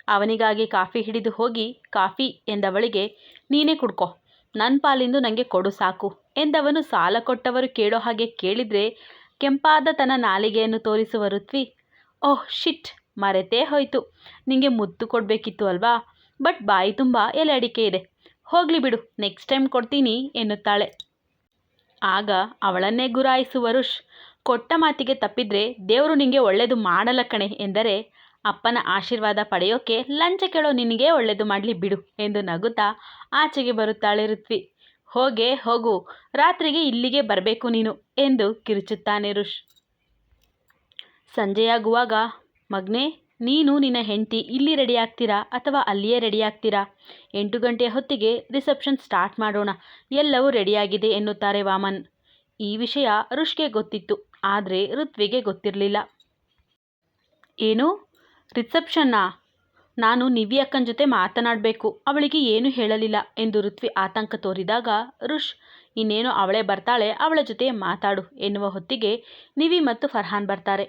ಅವನಿಗಾಗಿ ಕಾಫಿ ಹಿಡಿದು ಹೋಗಿ, ಕಾಫಿ ಎಂದವಳಿಗೆ, ನೀನೇ ಕುಡ್ಕೋ. ನನ್ನ ಪಾಲಿಂದು ನನಗೆ ಕೊಡು ಸಾಕು ಎಂದವನು ಸಾಲ ಕೊಟ್ಟವರು ಕೇಳೋ ಹಾಗೆ ಕೇಳಿದರೆ ಕೆಂಪಾದ ತನ್ನ ನಾಲಿಗೆಯನ್ನು ತೋರಿಸುವ ಋತ್ವಿ, ಓಹ್, ಶಿಟ್, ಮರೆತೇ ಹೋಯಿತು. ನಿಂಗೆ ಮುತ್ತು ಕೊಡಬೇಕಿತ್ತು ಅಲ್ವಾ? ಬಟ್ ಬಾಯಿ ತುಂಬ ಎಲೆ ಅಡಿಕೆ ಇದೆ. ಹೋಗಲಿ ಬಿಡು, ನೆಕ್ಸ್ಟ್ ಟೈಮ್ ಕೊಡ್ತೀನಿ ಎನ್ನುತ್ತಾಳೆ. ಆಗ ಅವಳನ್ನೇ ಗುರಾಯಿಸು ರುಷ್ ಕೊಟ್ಟ ಮಾತಿಗೆ ತಪ್ಪಿದ್ರೆ ದೇವರು ನಿಂಗೆ ಒಳ್ಳೆಯದು ಮಾಡಲ್ಲ ಕಣೆ ಎಂದರೆ ಅಪ್ಪನ ಆಶೀರ್ವಾದ ಪಡೆಯೋಕೆ ಲಂಚ ಕೇಳೋ ನಿನಗೇ ಒಳ್ಳೆಯದು ಮಾಡಲಿ ಬಿಡು ಎಂದು ನಗುತ್ತಾ ಆಚೆಗೆ ಬರುತ್ತಾಳೆ ಋತ್ವಿ. ಹೋಗೆ, ಹೋಗು, ರಾತ್ರಿಗೆ ಇಲ್ಲಿಗೆ ಬರಬೇಕು ನೀನು ಎಂದು ಕಿರುಚುತ್ತಾನೆ ರುಷ್ ಸಂಜೆಯಾಗುವಾಗ, ಮಗ್ನೆ ನೀನು ನಿನ್ನ ಹೆಂಡತಿ ಇಲ್ಲಿ ರೆಡಿ ಆಗ್ತೀರಾ ಅಥವಾ ಅಲ್ಲಿಯೇ ರೆಡಿ ಆಗ್ತೀರಾ? ಎಂಟು ಗಂಟೆಯ ಹೊತ್ತಿಗೆ ರಿಸೆಪ್ಷನ್ ಸ್ಟಾರ್ಟ್ ಮಾಡೋಣ. ಎಲ್ಲವೂ ರೆಡಿಯಾಗಿದೆ ಎನ್ನುತ್ತಾರೆ ವಾಮನ್. ಈ ವಿಷಯ ರುಷ್ಗೆ ಗೊತ್ತಿತ್ತು, ಆದರೆ ಋತ್ವಿಗೆ ಗೊತ್ತಿರಲಿಲ್ಲ. ಏನು? ರಿಸೆಪ್ಷನ್ನಾ ನಾನು ನಿವಿ ಅಕ್ಕನ ಜೊತೆ ಮಾತನಾಡಬೇಕು, ಅವಳಿಗೆ ಏನು ಹೇಳಲಿಲ್ಲ ಎಂದು ಋತ್ವಿ ಆತಂಕ ತೋರಿದಾಗ ರುಷ್, ಇನ್ನೇನು ಅವಳೇ ಬರ್ತಾಳೆ ಅವಳ ಜೊತೆ ಮಾತಾಡು ಎನ್ನುವ ಹೊತ್ತಿಗೆ ನಿವಿ ಮತ್ತು ಫರ್ಹಾನ್ ಬರ್ತಾರೆ.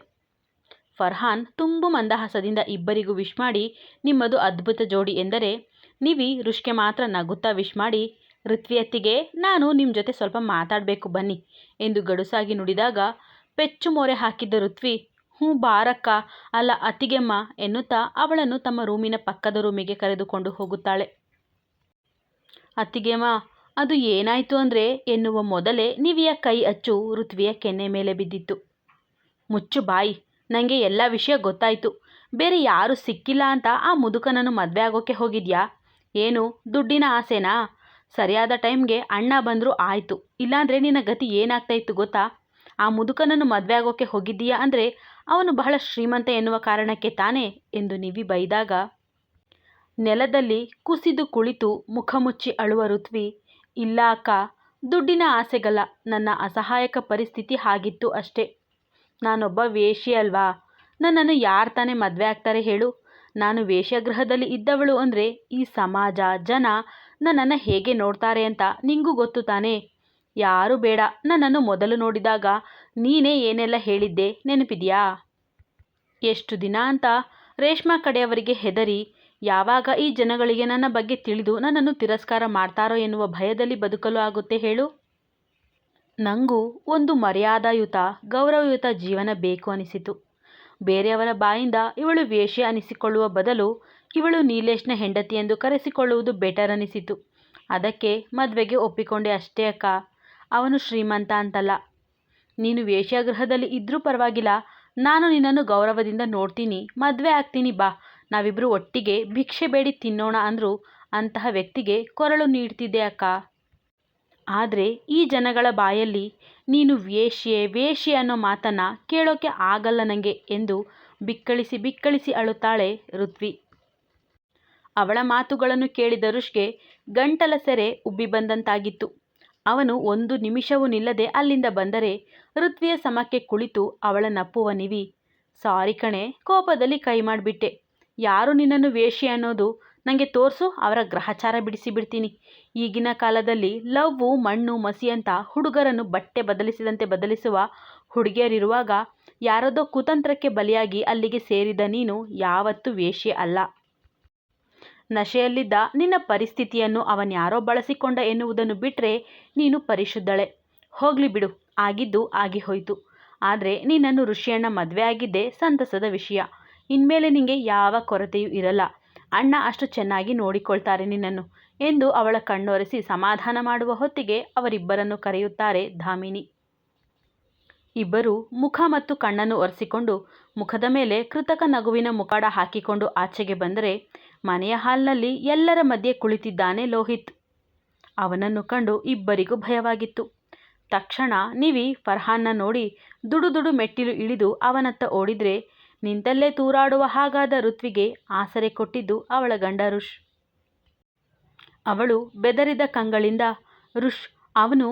ಫರ್ಹಾನ್ ತುಂಬು ಮಂದಹಾಸದಿಂದ ಇಬ್ಬರಿಗೂ ವಿಶ್ ಮಾಡಿ, ನಿಮ್ಮದು ಅದ್ಭುತ ಜೋಡಿ ಎಂದರೆ, ನಿವಿ ರುಷ್ಗೆ ಮಾತ್ರ ನಗುತ್ತಾ ವಿಶ್ ಮಾಡಿ, ಋತ್ವಿಯತ್ತಿಗೆ ನಾನು ನಿಮ್ಮ ಜೊತೆ ಸ್ವಲ್ಪ ಮಾತಾಡಬೇಕು ಬನ್ನಿ ಎಂದು ಗಡುಸಾಗಿ ನುಡಿದಾಗ, ಪೆಚ್ಚು ಮೊರೆ ಹಾಕಿದ್ದ ಋತ್ವಿ, ಹ್ಞೂ ಬಾರಕ್ಕ, ಅಲ್ಲ ಅತ್ತಿಗೆಮ್ಮ ಎನ್ನುತ್ತಾ ಅವಳನ್ನು ತಮ್ಮ ರೂಮಿನ ಪಕ್ಕದ ರೂಮಿಗೆ ಕರೆದುಕೊಂಡು ಹೋಗುತ್ತಾಳೆ. ಅತ್ತಿಗೆಮ್ಮ, ಅದು ಏನಾಯಿತು ಅಂದರೆ ಎನ್ನುವ ಮೊದಲೇ ನಿವಿಯ ಕೈ ಅಚ್ಚು ಋತ್ವಿಯ ಕೆನ್ನೆ ಮೇಲೆ ಬಿದ್ದಿತ್ತು. ಮುಚ್ಚು ಬಾಯಿ ನನಗೆ ಎಲ್ಲ ವಿಷಯ ಗೊತ್ತಾಯಿತು. ಬೇರೆ ಯಾರೂ ಸಿಕ್ಕಿಲ್ಲ ಅಂತ ಆ ಮುದುಕನನ್ನು ಮದುವೆ ಆಗೋಕ್ಕೆ ಹೋಗಿದ್ಯಾ? ಏನು, ದುಡ್ಡಿನ ಆಸೆನಾ? ಸರಿಯಾದ ಟೈಮ್ಗೆ ಅಣ್ಣ ಬಂದರೂ ಆಯಿತು. ಇಲ್ಲಾಂದರೆ ನಿನ್ನ ಗತಿ ಏನಾಗ್ತಾ ಇತ್ತು ಗೊತ್ತಾ? ಆ ಮುದುಕನನ್ನು ಮದುವೆ ಆಗೋಕ್ಕೆ ಹೋಗಿದ್ದೀಯಾ ಅಂದರೆ ಅವನು ಬಹಳ ಶ್ರೀಮಂತ ಎನ್ನುವ ಕಾರಣಕ್ಕೆ ತಾನೇ ಎಂದು ನಿವಿ ಬೈದಾಗ. ನೆಲದಲ್ಲಿ ಕುಸಿದು ಕುಳಿತು ಮುಖ ಮುಚ್ಚಿ ಅಳುವ ಋತ್ವಿ, ಇಲ್ಲ ಅಕ್ಕ, ದುಡ್ಡಿನ ಆಸೆಗಲ್ಲ, ನನ್ನ ಅಸಹಾಯಕ ಪರಿಸ್ಥಿತಿ ಹಾಗಿತ್ತು ಅಷ್ಟೇ. ನಾನೊಬ್ಬ ವೇಷಿ ಅಲ್ವಾ? ನನ್ನನ್ನು ಯಾರು ತಾನೇ ಮದುವೆ ಆಗ್ತಾರೆ ಹೇಳು. ನಾನು ವೇಷಗೃಹದಲ್ಲಿ ಇದ್ದವಳು ಅಂದರೆ ಈ ಸಮಾಜ, ಜನ ನನ್ನನ್ನು ಹೇಗೆ ನೋಡ್ತಾರೆ ಅಂತ ನಿಂಗೂ ಗೊತ್ತು ತಾನೇ? ಯಾರೂ ಬೇಡ. ನನ್ನನ್ನು ಮೊದಲು ನೋಡಿದಾಗ ನೀನೇ ಏನೆಲ್ಲ ಹೇಳಿದ್ದೆ ನೆನಪಿದೆಯಾ? ಎಷ್ಟು ದಿನ ಅಂತ ರೇಷ್ಮಾ ಕಡೆಯವರಿಗೆ ಹೆದರಿ, ಯಾವಾಗ ಈ ಜನಗಳಿಗೆ ನನ್ನ ಬಗ್ಗೆ ತಿಳಿದು ನನ್ನನ್ನು ತಿರಸ್ಕಾರ ಮಾಡ್ತಾರೋ ಎನ್ನುವ ಭಯದಲ್ಲಿ ಬದುಕಲು ಆಗುತ್ತೆ ಹೇಳು. ನನಗೂ ಒಂದು ಮರ್ಯಾದಾಯುತ, ಗೌರವಯುತ ಜೀವನ ಬೇಕು ಅನಿಸಿತು. ಬೇರೆಯವರ ಬಾಯಿಂದ ಇವಳು ವೇಶ್ಯೆ ಅನಿಸಿಕೊಳ್ಳುವ ಬದಲು ಇವಳು ನೀಲೇಶ್ನ ಹೆಂಡತಿ ಎಂದು ಕರೆಸಿಕೊಳ್ಳುವುದು ಬೆಟರ್ ಅನಿಸಿತು. ಅದಕ್ಕೆ ಮದುವೆಗೆ ಒಪ್ಪಿಕೊಂಡೆ ಅಷ್ಟೇ ಅಕ್ಕ. ಅವನು ಶ್ರೀಮಂತ ಅಂತಲ್ಲ. ನೀನು ವೇಶ್ಯಾಗೃಹದಲ್ಲಿ ಇದ್ದರೂ ಪರವಾಗಿಲ್ಲ. ನಾನು ನಿನ್ನನ್ನು ಗೌರವದಿಂದ ನೋಡ್ತೀನಿ. ಮದುವೆ ಆಗ್ತೀನಿ ಬಾ. ನಾವಿಬ್ಬರು ಒಟ್ಟಿಗೆ ಭಿಕ್ಷೆ ಬೇಡಿ ತಿನ್ನೋಣ ಅಂದರು ಅಂತಹ ವ್ಯಕ್ತಿಗೆ ಕೊರಳು ನೀಡ್ತಿದ್ದೆ ಅಕ್ಕ. ಆದರೆ ಈ ಜನಗಳ ಬಾಯಲ್ಲಿ ನೀನು ವೇಶ್ಯೆ ವೇಶ್ಯೆ ಅನ್ನೋ ಮಾತನ್ನು ಕೇಳೋಕೆ ಆಗಲ್ಲ ನನಗೆ ಎಂದು ಬಿಕ್ಕಳಿಸಿ ಬಿಕ್ಕಳಿಸಿ ಅಳುತ್ತಾಳೆ ಋತ್ವಿ. ಅವಳ ಮಾತುಗಳನ್ನು ಕೇಳಿದ ಋಷ್ಗೆ ಗಂಟಲ ಸೆರೆ ಉಬ್ಬಿ ಬಂದಂತಾಗಿತ್ತು. ಅವನು ಒಂದು ನಿಮಿಷವೂ ನಿಲ್ಲದೆ ಅಲ್ಲಿಂದ ಬಂದರೆ ಋತ್ವಿಯ ಸಮಕ್ಕೆ ಕುಳಿತು ಅವಳ ನಪ್ಪುವ ನಿವಿ, ಸಾರಿ ಕಣೆ, ಕೋಪದಲ್ಲಿ ಕೈ ಮಾಡಿಬಿಟ್ಟೆ. ಯಾರು ನಿನ್ನನ್ನು ವೇಶ್ಯೆ ಅನ್ನೋದು ನನಗೆ ತೋರಿಸು, ಅವರ ಗ್ರಹಚಾರ ಬಿಡಿಸಿ ಬಿಡ್ತೀನಿ. ಈಗಿನ ಕಾಲದಲ್ಲಿ ಲವ್ ಮಣ್ಣು, ಮಸಿ ಅಂತ ಹುಡುಗರನ್ನು ಬಟ್ಟೆ ಬದಲಿಸಿದಂತೆ ಬದಲಿಸುವ ಹುಡುಗಿಯರಿರುವಾಗ ಯಾರದೋ ಕುತಂತ್ರಕ್ಕೆ ಬಲಿಯಾಗಿ ಅಲ್ಲಿಗೆ ಸೇರಿದ ನೀನು ಯಾವತ್ತೂ ವೇಶ್ಯೆ ಅಲ್ಲ. ನಶೆಯಲ್ಲಿದ್ದ ನಿನ್ನ ಪರಿಸ್ಥಿತಿಯನ್ನು ಅವನ್ಯಾರೋ ಬಳಸಿಕೊಂಡ ಎನ್ನುವುದನ್ನು ಬಿಟ್ಟರೆ ನೀನು ಪರಿಶುದ್ಧಳೆ. ಹೋಗಲಿ ಬಿಡು, ಆಗಿದ್ದು ಆಗಿ ಹೋಯಿತು. ಆದರೆ ನಿನ್ನನ್ನು ಋಷಿಯಣ್ಣ ಮದುವೆ ಆಗಿದ್ದೇ ಸಂತಸದ ವಿಷಯ. ಇನ್ಮೇಲೆ ನಿನಗೆ ಯಾವ ಕೊರತೆಯೂ ಇರಲ್ಲ. ಅಣ್ಣ ಅಷ್ಟು ಚೆನ್ನಾಗಿ ನೋಡಿಕೊಳ್ತಾರೆ ನಿನ್ನನ್ನು ಎಂದು ಅವಳ ಕಣ್ಣೊರೆಸಿ ಸಮಾಧಾನ ಮಾಡುವ ಹೊತ್ತಿಗೆ ಅವರಿಬ್ಬರನ್ನು ಕರೆಯುತ್ತಾರೆ ಧಾಮಿನಿ. ಇಬ್ಬರು ಮುಖ ಮತ್ತು ಕಣ್ಣನ್ನು ಒರೆಸಿಕೊಂಡು ಮುಖದ ಮೇಲೆ ಕೃತಕ ನಗುವಿನ ಮುಖಾಡ ಹಾಕಿಕೊಂಡು ಆಚೆಗೆ ಬಂದರೆ ಮನೆಯ ಹಾಲ್ನಲ್ಲಿ ಎಲ್ಲರ ಮಧ್ಯೆ ಕುಳಿತಿದ್ದಾನೆ ಲೋಹಿತ್. ಅವನನ್ನು ಕಂಡು ಇಬ್ಬರಿಗೂ ಭಯವಾಗಿತ್ತು. ತಕ್ಷಣ ನಿವಿ, ಫರ್ಹಾನ್ನ ನೋಡಿ ದುಡುದುಡು ದುಡು ಮೆಟ್ಟಿಲು ಇಳಿದು ಅವನತ್ತ ಓಡಿದ್ರೆ ನಿಂತಲ್ಲೇ ತೂರಾಡುವ ಹಾಗಾದ ಋತ್ವಿಗೆ ಆಸರೆ ಕೊಟ್ಟಿದ್ದು ಅವಳ ಗಂಡ ಋಷ್. ಅವಳು ಬೆದರಿದ ಕಂಗಳಿಂದ, ಋಷ್, ಅವನು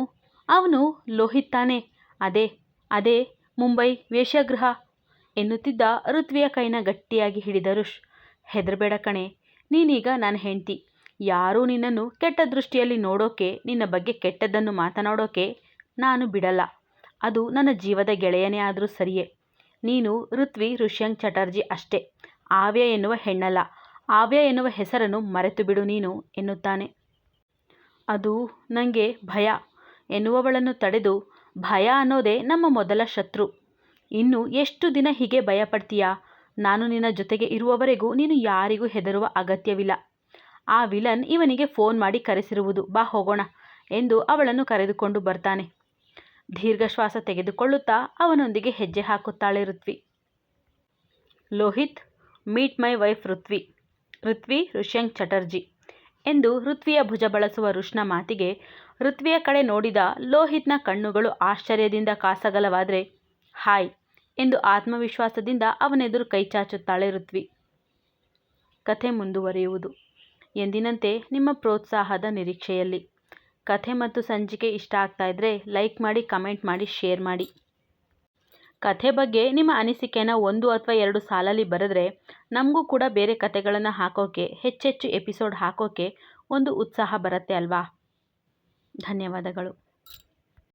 ಅವನು ಲೋಹಿತ್ ತಾನೆ ಅದೇ ಅದೇ ಮುಂಬೈ ವೇಷಗೃಹ, ಎನ್ನುತ್ತಿದ್ದ ಋತ್ವಿಯ ಕೈನ ಗಟ್ಟಿಯಾಗಿ ಹಿಡಿದ ಋಷ್. ಹೆದರಬೇಡ ಕಣೆ, ನೀನೀಗ ನನ್ನ ಹೆಂಡ್ತಿ. ಯಾರೂ ನಿನ್ನನ್ನು ಕೆಟ್ಟ ದೃಷ್ಟಿಯಲ್ಲಿ ನೋಡೋಕೆ, ನಿನ್ನ ಬಗ್ಗೆ ಕೆಟ್ಟದ್ದನ್ನು ಮಾತನಾಡೋಕೆ ನಾನು ಬಿಡಲ್ಲ. ಅದು ನನ್ನ ಜೀವದ ಗೆಳೆಯನೇ ಆದರೂ ಸರಿಯೇ. ನೀನು ಋತ್ವಿ ಋಷ್ಯಂಕ್ ಚಟರ್ಜಿ ಅಷ್ಟೇ. ಆವ್ಯ ಎನ್ನುವ ಹೆಣ್ಣಲ್ಲ. ಆವ್ಯ ಎನ್ನುವ ಹೆಸರನ್ನು ಮರೆತು ಬಿಡು ನೀನು ಎನ್ನುತ್ತಾನೆ. ಅದು ನನಗೆ ಭಯ. ಎನ್ನುವವಳನ್ನು ತಡೆದು ಭಯ ಅನ್ನೋದೇ ನಮ್ಮ ಮೊದಲ ಶತ್ರು. ಇನ್ನು ಎಷ್ಟು ದಿನ ಹೀಗೆ ಭಯಪಡ್ತೀಯಾ? ನಾನು ನಿನ್ನ ಜೊತೆಗೆ ಇರುವವರೆಗೂ ನೀನು ಯಾರಿಗೂ ಹೆದರುವ ಅಗತ್ಯವಿಲ್ಲ. ಆ ವಿಲನ್ ಇವನಿಗೆ ಫೋನ್ ಮಾಡಿ ಕರೆಸಿರುವುದು. ಬಾ ಹೋಗೋಣ ಎಂದು ಅವಳನ್ನು ಕರೆದುಕೊಂಡು ಬರ್ತಾನೆ. ದೀರ್ಘ ಶ್ವಾಸ ತೆಗೆದುಕೊಳ್ಳುತ್ತಾ ಅವನೊಂದಿಗೆ ಹೆಜ್ಜೆ ಹಾಕುತ್ತಾಳೆ Ritvi Lohit, meet my wife Ritvi. Ritvi Rishyank Chatterjee ಎಂದು ಋತ್ವಿಯ ಭುಜ ಬಳಸುವ ಋಷ್ಣ ಮಾತಿಗೆ ಋತ್ವಿಯ ಕಡೆ ನೋಡಿದ ಲೋಹಿತ್ನ ಕಣ್ಣುಗಳು ಆಶ್ಚರ್ಯದಿಂದ ಕಾಸಗಲವಾದರೆ, ಹಾಯ್ ಎಂದು ಆತ್ಮವಿಶ್ವಾಸದಿಂದ ಅವನೆದುರು ಕೈಚಾಚುತ್ತಾಳೆ ಋತ್ವಿ ಕಥೆ ಮುಂದುವರಿಯುವುದು. ಎಂದಿನಂತೆ ನಿಮ್ಮ ಪ್ರೋತ್ಸಾಹದ ನಿರೀಕ್ಷೆಯಲ್ಲಿ. ಕಥೆ ಮತ್ತು ಸಂಚಿಕೆ ಇಷ್ಟ ಆಗ್ತಾ ಇದ್ದರೆ ಲೈಕ್ ಮಾಡಿ ಕಮೆಂಟ್ ಮಾಡಿ ಶೇರ್ ಮಾಡಿ. ಕಥೆ ಬಗ್ಗೆ ನಿಮ್ಮ ಅನಿಸಿಕೆನ ಒಂದು ಅಥವಾ ಎರಡು ಸಾಲಲ್ಲಿ ಬರೆದ್ರೆ ನಮಗೂ ಕೂಡ ಬೇರೆ ಕಥೆಗಳನ್ನು ಹಾಕೋಕ್ಕೆ ಹೆಚ್ಚೆಚ್ಚು ಎಪಿಸೋಡ್ ಹಾಕೋಕೆ ಒಂದು ಉತ್ಸಾಹ ಬರುತ್ತೆ ಅಲ್ವಾ? ಧನ್ಯವಾದಗಳು.